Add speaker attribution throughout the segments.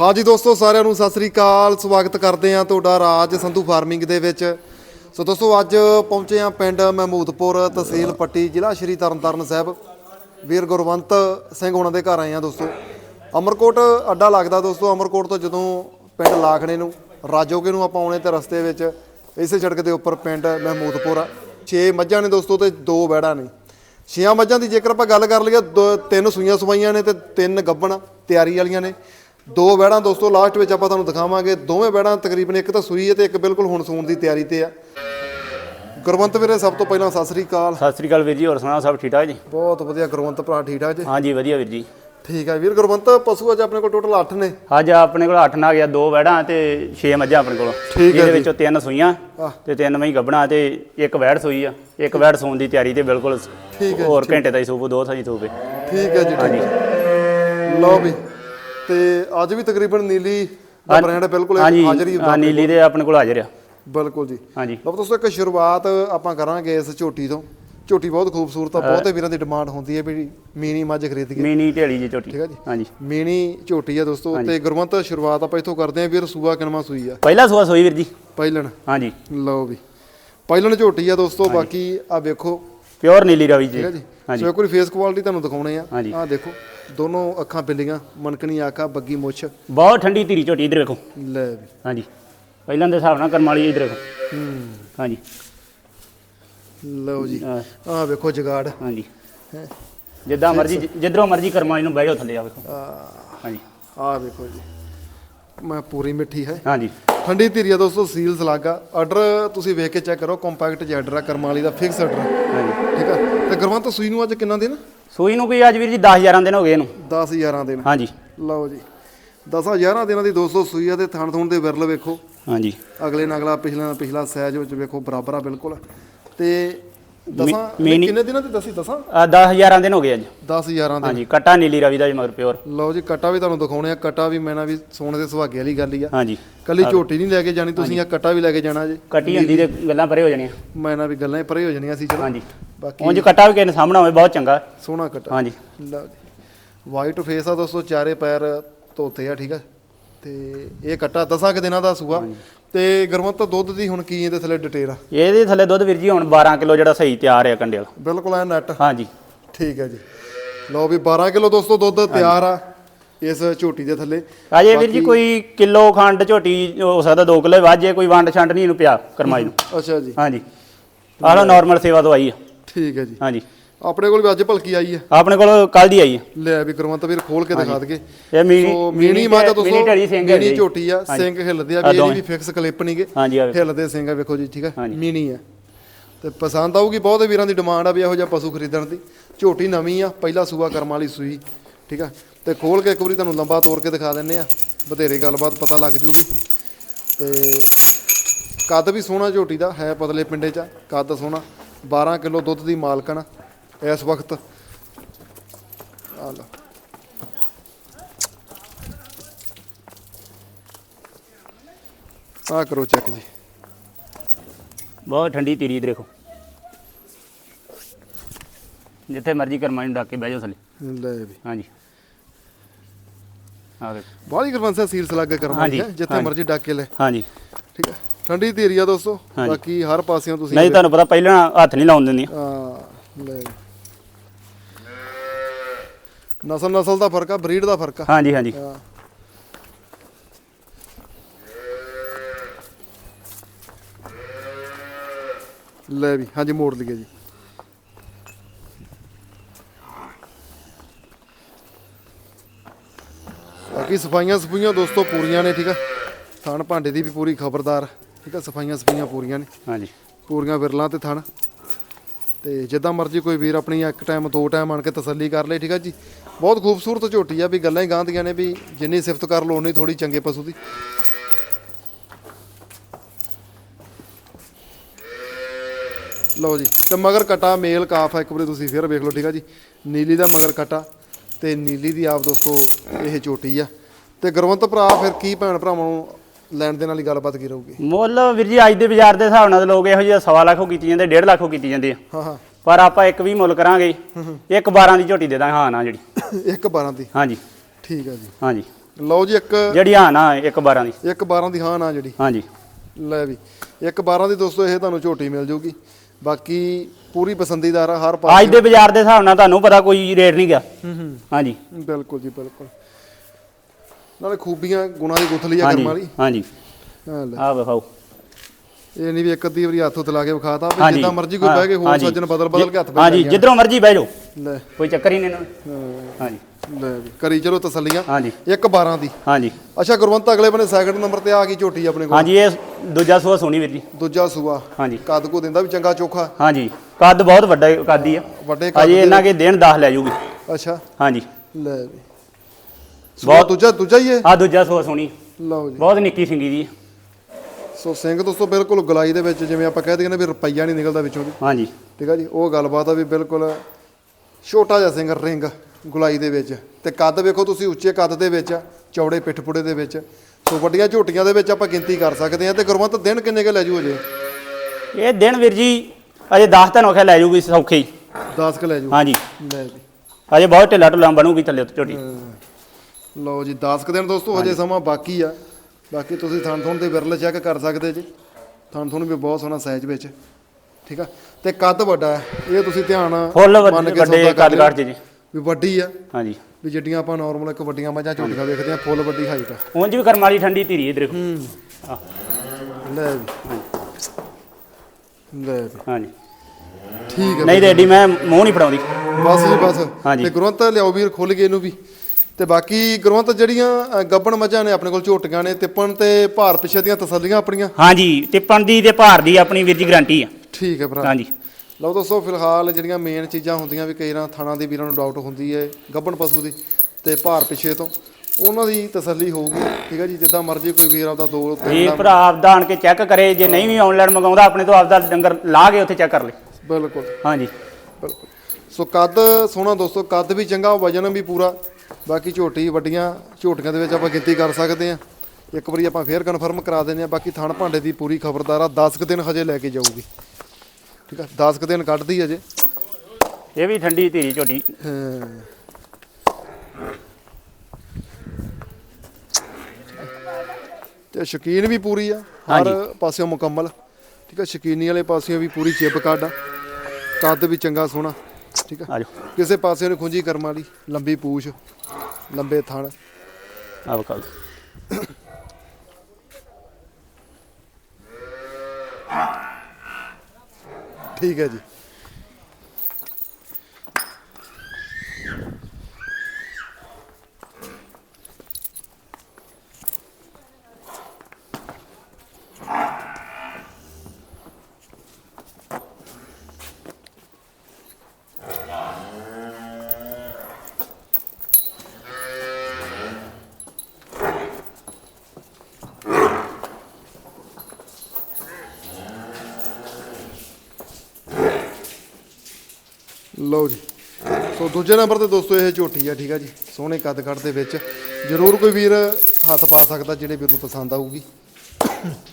Speaker 1: ਹਾਂਜੀ ਦੋਸਤੋ, ਸਾਰਿਆਂ ਨੂੰ ਸਤਿ ਸ੍ਰੀ ਅਕਾਲ। ਸਵਾਗਤ ਕਰਦੇ ਹਾਂ ਤੁਹਾਡਾ ਰਾਜ ਸੰਧੂ ਫਾਰਮਿੰਗ ਦੇ ਵਿੱਚ। ਸੋ ਦੋਸਤੋ, ਅੱਜ ਪਹੁੰਚੇ ਹਾਂ ਪਿੰਡ ਮਹਿਮੂਦਪੁਰ ਤਹਿਸੀਲ ਪੱਟੀ, ਜ਼ਿਲ੍ਹਾ ਸ਼੍ਰੀ ਤਰਨਤਾਰਨ ਸਾਹਿਬ। ਵੀਰ ਗੁਰਵੰਤ ਸਿੰਘ ਉਹਨਾਂ ਦੇ ਘਰ ਆਏ ਹਾਂ ਦੋਸਤੋ। ਅਮਰਕੋਟ ਅੱਡਾ ਲੱਗਦਾ ਦੋਸਤੋ, ਅਮਰਕੋਟ ਤੋਂ ਜਦੋਂ ਪਿੰਡ ਲਾਖਣੇ ਨੂੰ, ਰਾਜੋਗੇ ਨੂੰ ਆਪਾਂ ਆਉਣੇ ਤੇ ਰਸਤੇ ਵਿੱਚ, ਇਸੇ ਸੜਕ ਦੇ ਉੱਪਰ ਪਿੰਡ ਮਹਿਮੂਦਪੁਰ ਆ। 6 ਮੱਝਾਂ ਨੇ ਦੋਸਤੋ ਤੇ ਦੋ ਵੈੜਾਂ ਨੇ। ਛੇਆਂ ਮੱਝਾਂ ਦੀ ਜੇਕਰ ਆਪਾਂ ਗੱਲ ਕਰ ਲਈਏ, ਦੋ- ਤਿੰਨ ਸੂਈਆਂ ਸਵਾਈਆਂ ਨੇ ਤੇ ਤਿੰਨ ਗੱਬਣ ਤਿਆਰੀ ਵਾਲੀਆਂ ਨੇ। ਦੋ ਵੈੜਾਂ ਦੋਸਤੋ ਲਾਸਟ ਵਿੱਚ ਆਪਾਂ ਤੁਹਾਨੂੰ ਦਿਖਾਵਾਂਗੇ। ਦੋਵੇਂ ਵੈੜਾਂ ਤਕਰੀਬਨ ਇੱਕ ਤਾਂ ਸੂਈ ਹੈ ਤੇ ਇੱਕ ਬਿਲਕੁਲ ਹੁਣ ਸੂਣ ਦੀ ਤਿਆਰੀ ਤੇ ਆ। ਗੁਰਵੰਤ ਵੀਰੇ ਸਭ ਤੋਂ ਪਹਿਲਾਂ ਸਤਿ ਸ੍ਰੀ ਅਕਾਲ।
Speaker 2: ਸਤਿ ਸ੍ਰੀ ਅਕਾਲ ਵੀਰ ਜੀ ਹੋਰ ਸੁਣਾਓ ਸਭ ਠੀਕ ਠਾਕ ਜੀ?
Speaker 1: ਬਹੁਤ ਵਧੀਆ ਗੁਰਵੰਤ ਭਰਾ ਠੀਕ ਠਾਕ ਜੀ?
Speaker 2: ਹਾਂਜੀ ਵਧੀਆ ਵੀਰ ਜੀ।
Speaker 1: ਠੀਕ ਹੈ ਵੀਰ ਗੁਰਵੰਤ ਪਸ਼ੂ ਅੱਜ ਆਪਣੇ ਕੋਲ ਟੋਟਲ 8 ਨੇ।
Speaker 2: ਅੱਜ ਆਪਣੇ ਕੋਲ 8 ਨਾ ਗਿਆ ਦੋ ਵੈੜਾਂ ਤੇ 6 ਮੱਝਾਂ ਆਪਣੇ ਕੋਲ।
Speaker 1: ਠੀਕ ਹੈ
Speaker 2: ਜਿਹਦੇ
Speaker 1: ਜੀ।
Speaker 2: ਵਿੱਚੋਂ ਤਿੰਨ ਸੂਈਆਂ। ਤੇ ਤਿੰਨ ਮਹੀਂ ਗੱਬਣਾ ਤੇ ਇੱਕ ਵੈੜ ਸੂਈ ਆ। ਇੱਕ ਵੈੜ ਸੂਣ ਦੀ ਤਿਆਰੀ ਤੇ ਬਿਲਕੁਲ
Speaker 1: ਠੀਕ ਹੈ
Speaker 2: ਹੋਰ ਘੰਟੇ ਦਾ ਹੀ ਸੂਪ ਦੋ ਸਾਜੀ ਸੂਪੇ।
Speaker 1: ਠੀਕ ਹੈ ਜੀ ਠੀਕ ਹੈ ਲਓ ਵੀ। ਤੇ ਅੱਜ ਵੀ ਤਕਰੀਬਨ ਨੀਲੀ ਦਾ ਬ੍ਰਾਂਡ ਬਿਲਕੁਲ
Speaker 2: ਹਾਂਜੀ
Speaker 1: ਹਾਜ਼ਰ ਹੀ
Speaker 2: ਹਾਂ, ਨੀਲੀ ਦੇ ਆਪਣੇ ਕੋਲ ਹਾਜ਼ਰ ਆ।
Speaker 1: ਬਿਲਕੁਲ ਜੀ।
Speaker 2: ਹਾਂਜੀ।
Speaker 1: ਲਓ ਦੋਸਤੋ ਇੱਕ ਸ਼ੁਰੂਆਤ ਆਪਾਂ ਕਰਾਂਗੇ ਇਸ ਝੋਟੀ ਤੋਂ। ਝੋਟੀ ਬਹੁਤ ਖੂਬਸੂਰਤ ਆ ਬਹੁਤੇ ਵੀਰਾਂ ਦੀ ਡਿਮਾਂਡ ਹੁੰਦੀ ਹੈ ਵੀ ਮੀਨੀ ਮੱਝ ਖਰੀਦ ਕੇ
Speaker 2: ਮੀਨੀ ਢੇਲੀ ਜੀ ਝੋਟੀ।
Speaker 1: ਠੀਕ ਹੈ ਜੀ।
Speaker 2: ਹਾਂਜੀ।
Speaker 1: ਮੀਨੀ ਝੋਟੀ ਆ ਦੋਸਤੋ ਤੇ ਗੁਰਵੰਤ ਸ਼ੁਰੂਆਤ ਆਪਾਂ ਇੱਥੋਂ ਕਰਦੇ ਆਂ ਵੀਰ ਸੂਆ ਕਿਨਵਾ ਸੂਈ ਆ।
Speaker 2: ਪਹਿਲਾ ਸੂਆ ਸੋਈ ਵੀਰ ਜੀ।
Speaker 1: ਪਹਿਲਣ।
Speaker 2: ਹਾਂਜੀ।
Speaker 1: ਲਓ ਵੀ। ਪਹਿਲਣ ਝੋਟੀ ਆ ਦੋਸਤੋ ਬਾਕੀ ਆ ਵੇਖੋ।
Speaker 2: ਪਿਓਰ ਨੀਲੀ ਰਵੀ ਜੀ।
Speaker 1: ਠੀਕ ਹੈ ਜੀ। ਸੋ ਇੱਕ ਵਾਰੀ ਫੇਸ ਕੁਆਲਿਟੀ ਤੁਹਾਨੂੰ ਦਿਖਾਉਣੇ ਆ। ਆ ਦੇਖੋ। ਦੋਨੋਂ ਅੱਖਾਂ ਬਿੱਲੀਆਂ ਮਨਕਣੀ ਆਕਾ ਬੱਗੀ ਮੁੱਛ।
Speaker 2: ਬਹੁਤ ਠੰਡੀ ਧੀਰੀ ਝੋਟੀ ਇਧਰ ਵੇਖੋ।
Speaker 1: ਲੈ। ਵੀ
Speaker 2: ਹਾਂਜੀ। ਪਹਿਲਾਂ ਦੇ ਹਿਸਾਬ ਨਾਲ ਕਰਮ ਵਾਲੀ ਇਧਰ ਵੇਖੋ।
Speaker 1: ਹੂੰ।
Speaker 2: ਹਾਂਜੀ।
Speaker 1: ਲਓ ਜੀ।
Speaker 2: ਆਹ,
Speaker 1: ਆ ਵੇਖੋ ਜਗਾੜ।
Speaker 2: ਹਾਂਜੀ।
Speaker 1: ਹੈਂ।
Speaker 2: ਜਿੱਦਾਂ ਮਰਜ਼ੀ ਜਿੱਧਰੋਂ ਮਰਜ਼ੀ ਕਰਮ ਵਾਲੀ ਨੂੰ ਬਹਿ ਜਾਓ ਥੱਲੇ ਆ ਵੇਖੋ।
Speaker 1: ਆ
Speaker 2: ਹਾਂਜੀ।
Speaker 1: ਆ ਵੇਖੋ ਜੀ। ਮੈਂ ਪੂਰੀ ਮਿੱਠੀ ਹੈ।
Speaker 2: ਹਾਂਜੀ।
Speaker 1: ਠੰਡੀ ਧੀਰੀਆ ਦੋਸਤੋ ਸੀਲ ਸਲਾਗਾ। ਆਰਡਰ ਤੁਸੀਂ ਵੇਖ ਕੇ ਚੈੱਕ ਕਰੋ ਕੰਪੈਕਟ ਜਿਹਾ ਆਰਡਰ ਆ ਕਰਮਾਲੀ ਦਾ ਫਿਕਸ ਆਰਡਰ।
Speaker 2: ਹਾਂਜੀ।
Speaker 1: ਠੀਕ ਆ? ਤੇ ਗੁਰਵੰਤ ਸੂਈ ਨੂੰ ਅੱਜ ਕਿੰਨਾ ਦਿਨ?
Speaker 2: ਸੂਈ ਨੂੰ ਕੋਈ ਅੱਜ ਵੀਰ ਜੀ 10 11 ਦਿਨ ਹੋ ਗਏ ਇਹਨੂੰ?
Speaker 1: 10 11 ਦਿਨ।
Speaker 2: ਹਾਂਜੀ।
Speaker 1: ਲਓ ਜੀ। 10 11 ਦਿਨਾਂ ਦੀ ਦੋਸਤੋ ਸੂਈ ਆ ਤੇ ਥਣ ਥੁਣ ਦੇ ਵਿਰਲ ਵੇਖੋ।
Speaker 2: ਹਾਂਜੀ।
Speaker 1: ਅਗਲੇ ਨਾਲ ਅਗਲਾ ਪਿਛਲਾ ਨਾਲ ਪਿਛਲਾ ਸਾਈਜ਼ ਵਿੱਚ ਵੇਖੋ ਬਰਾਬਰ ਆ ਬਿਲਕੁਲ। ਤੇ ਦਸਾਂ?
Speaker 2: ਮੀਨੀ-
Speaker 1: ਕਿੰਨੇ ਦਿਨਾਂ ਦੀ ਦਸੀ ਦਸਾਂ?
Speaker 2: ਆ 10 11 ਦਿਨ ਹੋ ਗਏ ਅੱਜ
Speaker 1: 10 11 ਦਿਨ।
Speaker 2: ਹਾਂਜੀ ਕਟਾ ਨੀਲੀ ਰਵੀ ਦਾ ਜੀ ਮਗਰ ਪਿਓਰ।
Speaker 1: ਲਓ ਜੀ ਕਟਾ ਵੀ ਤੁਹਾਨੂੰ ਦਿਖਾਉਣੇ ਆ। ਕਟਾ ਵੀ ਮੈਨਾਂ ਵੀ ਸੋਨੇ ਦੇ ਸੁਹਾਗੇ ਵਾਲੀ ਗੱਲ ਹੀ ਆ।
Speaker 2: ਹਾਂਜੀ।
Speaker 1: ਕੱਲੀ ਝੋਟੀ ਨਹੀਂ ਲੈ ਕੇ ਜਾਣੀ ਤੁਸੀਂ ਆ ਕਟਾ ਵੀ ਲੈ ਕੇ ਜਾਣਾ ਜੀ।
Speaker 2: ਕਟੀ ਹੁੰਦੀ ਤੇ ਗੱਲਾਂ ਪਰੇ ਹੋ ਜਾਣੀਆਂ।
Speaker 1: ਮੈਨਾਂ ਵੀ ਗੱਲਾਂ ਹੀ ਪਰੇ ਹੋ ਜਾਣੀਆਂ ਸੀ ਚਲੋ।
Speaker 2: ਹਾਂਜੀ।
Speaker 1: ਬਾਕੀ
Speaker 2: ਉਂਝ ਕਟਾ ਵੀ ਕਿਸੇ ਨੇ ਸਾਹਮਣਾ ਹੋਵੇ ਬਹੁਤ ਚੰਗਾ।
Speaker 1: ਸੋਹਣਾ ਕਟਾ।
Speaker 2: ਹਾਂਜੀ।
Speaker 1: ਲਓ ਜੀ। ਵਾਈਟ ਫੇਸ ਆ ਦੋਸਤੋ ਚਾਰੇ ਪੈਰ ਧੋਤੇ ਆ ਠੀਕ ਆ। ਤੇ ਇਹ ਕੱਟਾ ਦਸਾਂ ਕੁ ਦਿਨਾਂ ਦਾ ਸੂਆ। ਤੇ ਗਰਮਤ ਦੁੱਧ ਦੀ ਹੁਣ ਕੀ ਇਹਦੇ ਥੱਲੇ ਡਿਟੇਲ ਆ?
Speaker 2: ਇਹਦੇ ਥੱਲੇ ਦੁੱਧ ਵੀਰ ਜੀ ਹੁਣ 12 ਕਿਲੋ ਜਿਹੜਾ ਸਹੀ ਤਿਆਰ ਹੈ ਕੰਡੇ ਵਾਲਾ।
Speaker 1: ਬਿਲਕੁਲ ਐ ਨੈਟ
Speaker 2: ਹਾਂਜੀ।
Speaker 1: ਠੀਕ ਹੈ ਜੀ। ਲਓ ਵੀ 12 ਕਿਲੋ ਦੋਸਤੋ ਦੁੱਧ ਤਿਆਰ ਆ ਇਸ ਝੋਟੀ ਦੇ ਥੱਲੇ।
Speaker 2: ਅਜੇ ਵੀਰ ਜੀ ਕੋਈ ਕਿਲੋ ਖੰਡ ਝੋਟੀ ਹੋ ਸਕਦਾ 2 ਕਿਲੋ ਵੱਧ ਜੇ ਕੋਈ ਵੰਡ ਛੰਡ ਨਹੀਂ ਇਹਨੂੰ ਪਿਆ ਕਰਮਾਈ ਨੂੰ।
Speaker 1: ਅੱਛਾ ਜੀ।
Speaker 2: ਹਾਂਜੀ। ਆਹ ਨਾਰਮਲ ਸੇਵਾ ਤੋਂ ਆਈ ਹੈ
Speaker 1: ਠੀਕ ਹੈ ਜੀ।
Speaker 2: ਹਾਂਜੀ।
Speaker 1: ਆਪਣੇ ਕੋਲ ਵੀ ਅੱਜ ਭਲਕੀ ਆਈ ਹੈ
Speaker 2: ਆਪਣੇ ਕੋਲ ਕੱਲ ਦੀ ਆਈ ਹੈ
Speaker 1: ਲੈ ਵੀ ਗੁਰਵੰਤ ਵੀਰ ਖੋਲ ਕੇ ਦਿਖਾ ਦਗੇ
Speaker 2: ਇਹ ਮੀਨੀ
Speaker 1: ਸੋ ਮੀਨੀ ਮਾਤਾ ਦੋਸਤੋ
Speaker 2: ਮੀਨੀ ਢੜੀ ਸਿੰਘ ਹੈ
Speaker 1: ਮੀਨੀ
Speaker 2: ਜੀ।
Speaker 1: ਝੋਟੀ ਆ ਸਿੰਘ ਹਿੱਲਦੇ ਆ ਵੀ ਇਹਦੀ ਵੀ ਫਿਕਸ ਕਲਿੱਪ ਨਹੀਂਗੇ। ਹਿੱਲਦੇ ਸਿੰਘ ਆ ਵੇਖੋ ਜੀ ਠੀਕ ਹੈ। ਮੀਨੀ ਆ। ਤੇ ਪਸੰਦ ਆਊਗੀ ਬਹੁਤ ਵੀਰਾਂ ਦੀ ਡਿਮਾਂਡ ਆ ਵੀ ਇਹੋ ਜਿਹਾ ਪਸ਼ੂ ਖਰੀਦਣ ਦੀ। ਝੋਟੀ ਨਵੀਂ ਆ ਪਹਿਲਾ ਸੂਆ ਕਰਮ ਵਾਲੀ ਸੂਈ ਠੀਕ ਆ? ਤੇ ਖੋਲ ਕੇ ਇੱਕ ਵਾਰੀ ਤੁਹਾਨੂੰ ਲੰਬਾ ਤੋੜ ਕੇ ਦਿਖਾ ਦਿੰਨੇ ਆ। ਬਥੇਰੇ ਗੱਲਬਾਤ ਪਤਾ ਲੱਗ ਜੂਗੀ। ਤੇ ਕੱਦ ਵੀ ਸੋਹਣਾ ਝੋਟੀ ਦਾ ਹੈ ਪਤਲੇ ਪਿੰਡੇ ਚ ਕੱਦ ਸੋਹਣਾ। 12 ਕਿਲੋ ਦੁੱਧ ਦੀ ਮਾਲਕਣ ਆ। ਇਸ ਵਕਤ। ਆ ਲਓ। ਆ ਕਰੋ ਚੈੱਕ ਜੀ।
Speaker 2: ਬਹੁਤ ਠੰਡੀ ਤੀਰੀ ਦੇਖੋ। ਜਿੱਥੇ ਮਰਜ਼ੀ ਕਰਮਾਈ ਨੂੰ ਡੱਕ ਕੇ ਬਹਿ ਜਾਓ ਥੱਲੇ।
Speaker 1: ਲੈ ਵੀ
Speaker 2: ਹਾਂਜੀ। ਆ ਦੇਖੋ।
Speaker 1: ਬਾਹਲੀ ਗਰਮੰਸਾ ਸੀਰਸ ਲੱਗ ਕਰਮ ਵਾਲੀ ਹੈ
Speaker 2: ਹਾਂਜੀ,
Speaker 1: ਜਿੱਥੇ
Speaker 2: ਹਾਂਜੀ।
Speaker 1: ਮਰਜ਼ੀ ਡੱਕ ਕੇ ਲੈ।
Speaker 2: ਹਾਂਜੀ।
Speaker 1: ਠੀਕ ਹੈ। ਠੰਡੀ ਧੀਰੀ ਆ ਦੋਸਤੋ
Speaker 2: ਹਾਂਜੀ।
Speaker 1: ਬਾਕੀ ਹਰ ਪਾਸਿਓਂ ਤੁਸੀਂ
Speaker 2: ਨਹੀਂ ਤੁਹਾਨੂੰ ਪਤਾ ਪਹਿਲਾਂ ਹੱਥ ਨਹੀਂ ਲਾਉਣ ਦਿੰਦੀਆਂ।
Speaker 1: ਆ ਲੈ ਨਸਲ ਨਸਲ ਦਾ ਫ਼ਰਕ ਆ ਬਰੀਡ ਦਾ ਫ਼ਰਕ ਆ।
Speaker 2: ਹਾਂਜੀ ਹਾਂਜੀ।
Speaker 1: ਹਾਂ। ਲੈ ਵੀ ਹਾਂਜੀ ਮੋੜ ਲਈਏ ਜੀ। ਬਾਕੀ ਸਫਾਈਆਂ ਸਫੂਈਆਂ ਦੋਸਤੋ ਪੂਰੀਆਂ ਨੇ ਠੀਕ ਆ? ਥਣ ਭਾਂਡੇ ਦੀ ਵੀ ਪੂਰੀ ਖਬਰਦਾਰ ਠੀਕ ਆ? ਸਫਾਈਆਂ ਸਫਾਈਆਂ ਪੂਰੀਆਂ ਨੇ।
Speaker 2: ਹਾਂਜੀ।
Speaker 1: ਪੂਰੀਆਂ ਵਿਰਲਾਂ ਤੇ ਥਣ। ਤੇ ਜਿੱਦਾਂ ਮਰਜ਼ੀ ਕੋਈ ਵੀਰ ਆਪਣੀ ਇੱਕ ਟਾਈਮ ਦੋ ਟਾਈਮ ਆਣ ਕੇ ਤਸੱਲੀ ਕਰ ਲੇ, ਠੀਕ ਆ ਜੀ? ਬਹੁਤ ਖੂਬਸੂਰਤ ਝੋਟੀ ਆ, ਵੀ ਗੱਲਾਂ ਹੀ ਗਾਂਦੀਆਂ ਨੇ, ਵੀ ਜਿੰਨੀ ਸਿਫਤ ਕਰ ਲਓ, ਉਨੀ ਥੋੜੀ ਚੰਗੇ ਪਸ਼ੂ ਦੀ। ਲਓ ਜੀ, ਤੇ ਮਗਰ ਕਟਾ ਮੇਲ ਕਾਫ ਹੈ ਇੱਕ ਵਾਰੀ ਤੁਸੀਂ ਫਿਰ ਵੇਖ ਲਓ, ਠੀਕ ਆ ਜੀ? ਨੀਲੀ ਦਾ ਮਗਰ ਕਟਾ ਤੇ ਨੀਲੀ ਦੀ ਆਪ ਦੋਸਤੋ, ਇਹ ਝੋਟੀ ਆ। ਤੇ ਗੁਰਵੰਤ ਭਰਾ, ਫਿਰ ਕੀ ਭੈਣ ਭਰਾਵਾਂ ਨੂੰ ਲੈਣ ਦੇ ਨਾਲ ਹੀ ਗੱਲਬਾਤ ਕੀ ਰਹੂਗੀ?
Speaker 2: ਮੁੱਲ ਵੀਰ ਜੀ ਅੱਜ ਦੇ ਬਾਜ਼ਾਰ ਦੇ ਹਿਸਾਬ ਨਾਲ ਲੋਕ ਇਹੋ ਜਿਹਾ ਸਵਾ ਲੱਖੋਂ ਕੀਤੀ ਜਾਂਦੇ 1.5 ਲੱਖੋਂ ਕੀਤੀ ਜਾਂਦੇ ਆ।
Speaker 1: ਹਾਂ ਹਾਂ।
Speaker 2: ਪਰ ਆਪਾਂ ਇੱਕ ਵੀ ਮੁੱਲ ਕਰਾਂਗੇ ਇੱਕ 12 ਦੀ ਝੋਟੀ ਦੇ ਦਾਂਗੇ ਹਾਂ ਨਾ ਜਿਹੜੀ।
Speaker 1: ਇੱਕ 12 ਦੀ?
Speaker 2: ਹਾਂਜੀ।
Speaker 1: ਠੀਕ ਆ ਜੀ।
Speaker 2: ਹਾਂਜੀ।
Speaker 1: ਲਓ ਜੀ ਇੱਕ
Speaker 2: ਜਿਹੜੀ ਹਾਂ ਨਾ ਇੱਕ 12 ਦੀ।
Speaker 1: ਇੱਕ 12 ਦੀ ਹਾਂ ਨਾ ਜਿਹੜੀ।
Speaker 2: ਹਾਂਜੀ।
Speaker 1: ਲੈ ਵੀ। ਇੱਕ 12 ਦੀ ਦੋਸਤੋ ਇਹ ਤੁਹਾਨੂੰ ਝੋਟੀ ਮਿਲ ਜਾਊਗੀ ਬਾਕੀ ਪੂਰੀ ਪਸੰਦੀਦਾਰ ਹਰ
Speaker 2: ਅੱਜ
Speaker 1: ਪਾਸੇ
Speaker 2: ਦੇ ਬਾਜ਼ਾਰ ਦੇ ਹਿਸਾਬ ਨਾਲ ਤੁਹਾਨੂੰ ਪਤਾ ਕੋਈ ਰੇਟ ਨਹੀਂ ਗਿਆ।
Speaker 1: ਹੂੰ ਹੂੰ।
Speaker 2: ਹਾਂਜੀ।
Speaker 1: ਬਿਲਕੁਲ ਜੀ ਬਿਲਕੁਲ। ਨਾਲੇ ਖੂਬੀਆਂ ਗੁਣਾ ਦੀ ਗੁੱਥਲੀ ਆ ਕਰਮ
Speaker 2: ਹਾਂਜੀ
Speaker 1: ਵਾਲੀ।
Speaker 2: ਹਾਂਜੀ
Speaker 1: ਹਾਂ ਲੈ।
Speaker 2: ਵਿਖਾਓ।
Speaker 1: ਇਹ ਨਹੀਂ ਵੀ ਇੱਕ ਅੱਧੀ ਵਾਰੀ ਹੱਥ ਉੱਤੇ ਲਾ ਕੇ ਵਿਖਾਤਾ ਵੀ
Speaker 2: ਹਾਂਜੀ।
Speaker 1: ਜਿੱਦਾਂ ਮਰਜ਼ੀ ਕੋਈ ਬਹਿ ਕੇ ਹੋਰ
Speaker 2: ਹਾਂਜੀ।
Speaker 1: ਸੱਜਣ ਬਦਲ ਬਦਲ ਕੇ ਹੱਥ ਬਹਿ
Speaker 2: ਹਾਂਜੀ ਜਿੱਧਰੋਂ ਮਰਜ਼ੀ ਬਹਿ ਜਾਓ।
Speaker 1: ਲੈ।
Speaker 2: ਕੋਈ ਚੱਕਰ ਹੀ ਨਹੀਂ ਇਹਨਾਂ ਨੂੰ।
Speaker 1: ਹਾਂ,
Speaker 2: ਹਾਂਜੀ।
Speaker 1: ਲੈ ਵੀ ਕਰੀ ਚਲੋ ਤਸੱਲੀਆਂ।
Speaker 2: ਹਾਂਜੀ।
Speaker 1: ਇੱਕ 12 ਦੀ।
Speaker 2: ਹਾਂਜੀ।
Speaker 1: ਅੱਛਾ ਗੁਰਵੰਤ ਅਗਲੇ ਬੰਨੇ ਸੈਕਿੰਡ ਨੰਬਰ ਤੇ ਆ ਗਈ ਝੋਟੀ ਆਪਣੇ ਕੋਲ।
Speaker 2: ਹਾਂਜੀ ਇਹ ਦੂਜਾ ਸੂਆ ਸੋਣੀ ਵੀਰ ਜੀ।
Speaker 1: ਦੂਜਾ ਸੂਆ।
Speaker 2: ਹਾਂਜੀ।
Speaker 1: ਕੱਦ ਕੋ ਦਿੰਦਾ ਵੀ ਚੰਗਾ ਚੋਖਾ।
Speaker 2: ਹਾਂਜੀ। ਕੱਦ ਬਹੁਤ ਵੱਡਾ ਕੱਦ ਹੀ ਆ।
Speaker 1: ਵੱਡੇ ਕੱਦ ਦੇ
Speaker 2: ਇਹਨਾਂ ਕੇ ਦੇਣ 10 ਲੈ ਜੂਗੀ।
Speaker 1: ਅੱਛਾ।
Speaker 2: ਹਾਂਜੀ।
Speaker 1: ਲੈ ਵੀ।
Speaker 2: ਬਹੁਤ-
Speaker 1: ਦੂਜਾ ਦੂਜਾ ਹੀ ਹੈ।
Speaker 2: ਆ ਦੂਜਾ ਸੂਆ ਸੋਣੀ।
Speaker 1: ਲਓ ਜੀ।
Speaker 2: ਬਹੁਤ ਨਿੱਕੀ ਸਿੰਗੀ ਦੀ ਆ।
Speaker 1: ਸੋ ਸਿੰਘ ਦੋਸਤੋ ਬਿਲਕੁਲ ਗਲਾਈ ਦੇ ਵਿੱਚ ਜਿਵੇਂ ਆਪਾਂ ਕਹਿ ਦਈਏ ਨਾ ਵੀ ਰੁਪਈਆ ਨਹੀਂ ਨਿਕਲਦਾ ਵਿੱਚੋਂ ਦੀ
Speaker 2: ਹਾਂਜੀ।
Speaker 1: ਠੀਕ ਆ ਜੀ ਉਹ ਗੱਲਬਾਤ ਆ ਵੀ ਬਿਲਕੁਲ ਛੋਟਾ ਜਿਹਾ ਸਿੰਘ ਰਿੰਗ ਗੁਲਾਈ ਦੇ ਵਿੱਚ। ਤੇ ਕੱਦ ਵੇਖੋ ਤੁਸੀਂ ਉੱਚੇ ਕੱਦ ਦੇ ਵਿੱਚ ਆ, ਚੌੜੇ ਪਿੱਠ ਪੁੜੇ ਦੇ ਵਿੱਚ। ਸੋ ਵੱਡੀਆਂ ਝੋਟੀਆਂ ਦੇ ਵਿੱਚ ਆਪਾਂ ਗਿਣਤੀ ਕਰ ਸਕਦੇ ਹਾਂ। ਤੇ ਗੁਰਮਤ ਦਿਨ ਕਿੰਨੇ ਕੇ ਲੈ ਜੂ ਅਜੇ?
Speaker 2: ਇਹ ਦਿਨ ਵੀਰ ਜੀ ਅਜੇ 10 ਦਿਨ ਹੋ ਗਏ ਲੈ ਜੂਗੀ ਸੌਖੇ ਹੀ।
Speaker 1: 10 ਕ ਲੈ ਜੂ।
Speaker 2: ਹਾਂਜੀ।
Speaker 1: ਲੈ ਜੀ।
Speaker 2: ਅਜੇ ਬਹੁਤ ਢਿੱਲਾ ਢੁੱਲਾ ਬਣੂਗੀ ਥੱਲੇ ਉੱਤੇ ਝੋਟੀ।
Speaker 1: ਲਓ ਜੀ 10 ਕ ਦਿਨ ਦੋਸਤੋ ਹਜੇ ਸਮਾਂ ਬਾਕੀ ਆ। ਬਾਕੀ ਤੁਸੀਂ ਥਣ ਥਣ ਦੇ ਵਿਰਲ ਚੈੱਕ ਕਰ ਸਕਦੇ ਜੀ। ਥਣ ਥਣ ਵੀ ਬਹੁਤ ਸੋਹਣਾ ਸਾਈਜ਼ ਵਿੱਚ। ਠੀਕ ਆ? ਤੇ ਕੱਦ ਵੱਡਾ ਹੈ। ਇਹ ਤੁਸੀਂ ਧਿਆਨ
Speaker 2: ਫੁੱਲ ਵੱਡੇ ਕੱਦ। ਕਾਠ ਜੀ
Speaker 1: ਵੀ ਵੱਡੀ ਆ।
Speaker 2: ਹਾਂਜੀ।
Speaker 1: ਵੀ ਜਿਹੜੀਆਂ ਆਪਾਂ ਨਾਰਮਲ ਇੱਕ ਵੱਡੀਆਂ ਮੱਝਾਂ ਝੋਟੀਆਂ ਵੇਖਦੇ ਆ ਫੁੱਲ ਵੱਡੀ ਹਾਈਟ ਆ।
Speaker 2: ਉਂਝ ਵੀ ਕਰਮ ਵਾਲੀ ਠੰਡੀ ਧੀਰੀ ਇਧਰ ਦੇਖੋ।
Speaker 1: ਲੈ ਵੀ ਲੈ ਵੀ
Speaker 2: ਹਾਂਜੀ।
Speaker 1: ਠੀਕ ਹੈ
Speaker 2: ਨਹੀਂ ਤੇ ਮੈਂ ਮੂੰਹ ਨਹੀਂ ਫੜਾਉਂਦੀ।
Speaker 1: ਬਸ ਜੀ ਬਸ। ਤੇ ਗੁਰਵੰਤ ਲਿਆਓ ਵੀਰ ਖੁੱਲ ਗਏ ਇਹਨੂੰ ਵੀ। ਤੇ ਬਾਕੀ ਗੁਰਵੰਤ ਜਿਹੜੀਆਂ ਗੱਬਣ ਮੱਝਾਂ ਨੇ ਆਪਣੇ ਕੋਲ ਝੋਟੀਆਂ ਨੇ ਤਿੱਪਣ ਤੇ ਭਾਰ ਪਿੱਛੇ ਦੀਆਂ ਤਸੱਲੀਆਂ ਆਪਣੀਆਂ?
Speaker 2: ਹਾਂਜੀ ਤਿੱਪਣ ਦੀ ਤੇ ਭਾਰ ਦੀ ਆਪਣੀ ਵੀਰ ਜੀ ਗਾਰੰਟੀ ਆ।
Speaker 1: ਠੀਕ ਹੈ ਭਰਾ।
Speaker 2: ਹਾਂਜੀ।
Speaker 1: ਲਓ ਦੋਸਤੋ ਫਿਲਹਾਲ ਜਿਹੜੀਆਂ ਮੇਨ ਚੀਜ਼ਾਂ ਹੁੰਦੀਆਂ ਵੀ ਕਈ ਰਾਂ ਥਾਣਾ ਦੇ ਵੀਰਾਂ ਨੂੰ ਡਾਊਟ ਹੁੰਦੀ ਹੈ ਗੱਬਣ ਪਸ਼ੂ ਦੀ ਤੇ ਭਾਰ ਪਿੱਛੇ ਤੋਂ ਉਹਨਾਂ ਦੀ ਤਸੱਲੀ ਹੋਊਗੀ ਠੀਕ ਹੈ ਜੀ ਜਿੱਦਾਂ ਮਰਜ਼ੀ ਕੋਈ ਵੀਰ ਆਪਦਾ ਦੋ ਤਿੰਨ
Speaker 2: ਇਹ ਭਰਾ ਆਪਦਾ ਆਣ ਕੇ ਚੈੱਕ ਕਰੇ ਜੇ ਨਹੀਂ ਵੀ ਆਨਲਾਈਨ ਮੰਗਾਉਂਦਾ ਆਪਣੇ ਤੋਂ ਆਪਦਾ ਡੰਗਰ ਲਾ ਕੇ ਉੱਥੇ ਚੈੱਕ ਕਰ ਲੇ।
Speaker 1: ਬਿਲਕੁਲ।
Speaker 2: ਹਾਂਜੀ।
Speaker 1: ਬਿਲਕੁਲ। ਸੋ ਕੱਦ ਸੋਹਣਾ ਦੋਸਤੋ ਕੱਦ ਵੀ ਚੰਗਾ ਵਜਨ ਵੀ ਪੂਰਾ। ਬਾਕੀ ਝੋਟੀ ਵੱਡੀਆਂ ਝੋਟੀਆਂ ਦੇ ਵਿੱਚ ਆਪਾਂ ਗਿਣਤੀ ਕਰ ਸਕਦੇ ਆ ਇੱਕ ਵਾਰੀ ਆਪਾਂ ਫੇਰ ਕਨਫਰਮ ਕਰਾ ਦਿੰਦੇ ਆ ਬਾਕੀ ਥਣ ਭਾਂਡੇ ਦੀ ਪੂਰੀ ਖਬਰਦਾਰ ਆ। 10 ਕੁ ਦਿਨ ਹਜੇ ਲੈ ਕੇ ਜਾਊਗੀ। ਠੀਕ ਆ? 10 ਕੁ ਦਿਨ ਕੱਢਦੀ ਅਜੇ
Speaker 2: ਇਹ ਵੀ ਠੰਡੀ ਧੀਰੀ ਝੋਟੀ।
Speaker 1: ਹਾਂ। ਤੇ ਸ਼ਕੀਨ ਵੀ ਪੂਰੀ ਆ। ਹਰ
Speaker 2: ਹਾਂਜੀ।
Speaker 1: ਪਾਸਿਓਂ ਮੁਕੰਮਲ। ਠੀਕ ਆ? ਸ਼ਕੀਨੀ ਵਾਲੇ ਪਾਸਿਓਂ ਵੀ ਪੂਰੀ ਚਿਪ ਕੱਢ ਆ। ਕੱਦ ਵੀ ਚੰਗਾ ਸੋਹਣਾ। ਠੀਕ ਆ?
Speaker 2: ਆਜੋ।
Speaker 1: ਕਿਸੇ ਪਾਸੇ ਨੂੰ ਖੁੰਜੀ ਕਰਮ ਵਾਲੀ ਲੰਬੀ ਪੂਛ ਲੰਬੇ ਥਣ।
Speaker 2: ਆ ਵਿਖਾ
Speaker 1: ਠੀਕ ਹੈ ਜੀ। ਲਓ ਜੀ। ਸੋ ਦੂਜੇ ਨੰਬਰ ਤੇ ਦੋਸਤੋ ਇਹ ਝੋਟੀ ਆ ਠੀਕ ਆ ਜੀ। ਸੋਹਣੇ ਕੱਦ ਕੱਦ ਦੇ ਵਿੱਚ। ਜ਼ਰੂਰ ਕੋਈ ਵੀਰ ਹੱਥ ਪਾ ਸਕਦਾ ਜਿਹੜੇ ਵੀਰ ਨੂੰ ਪਸੰਦ ਆਊਗੀ।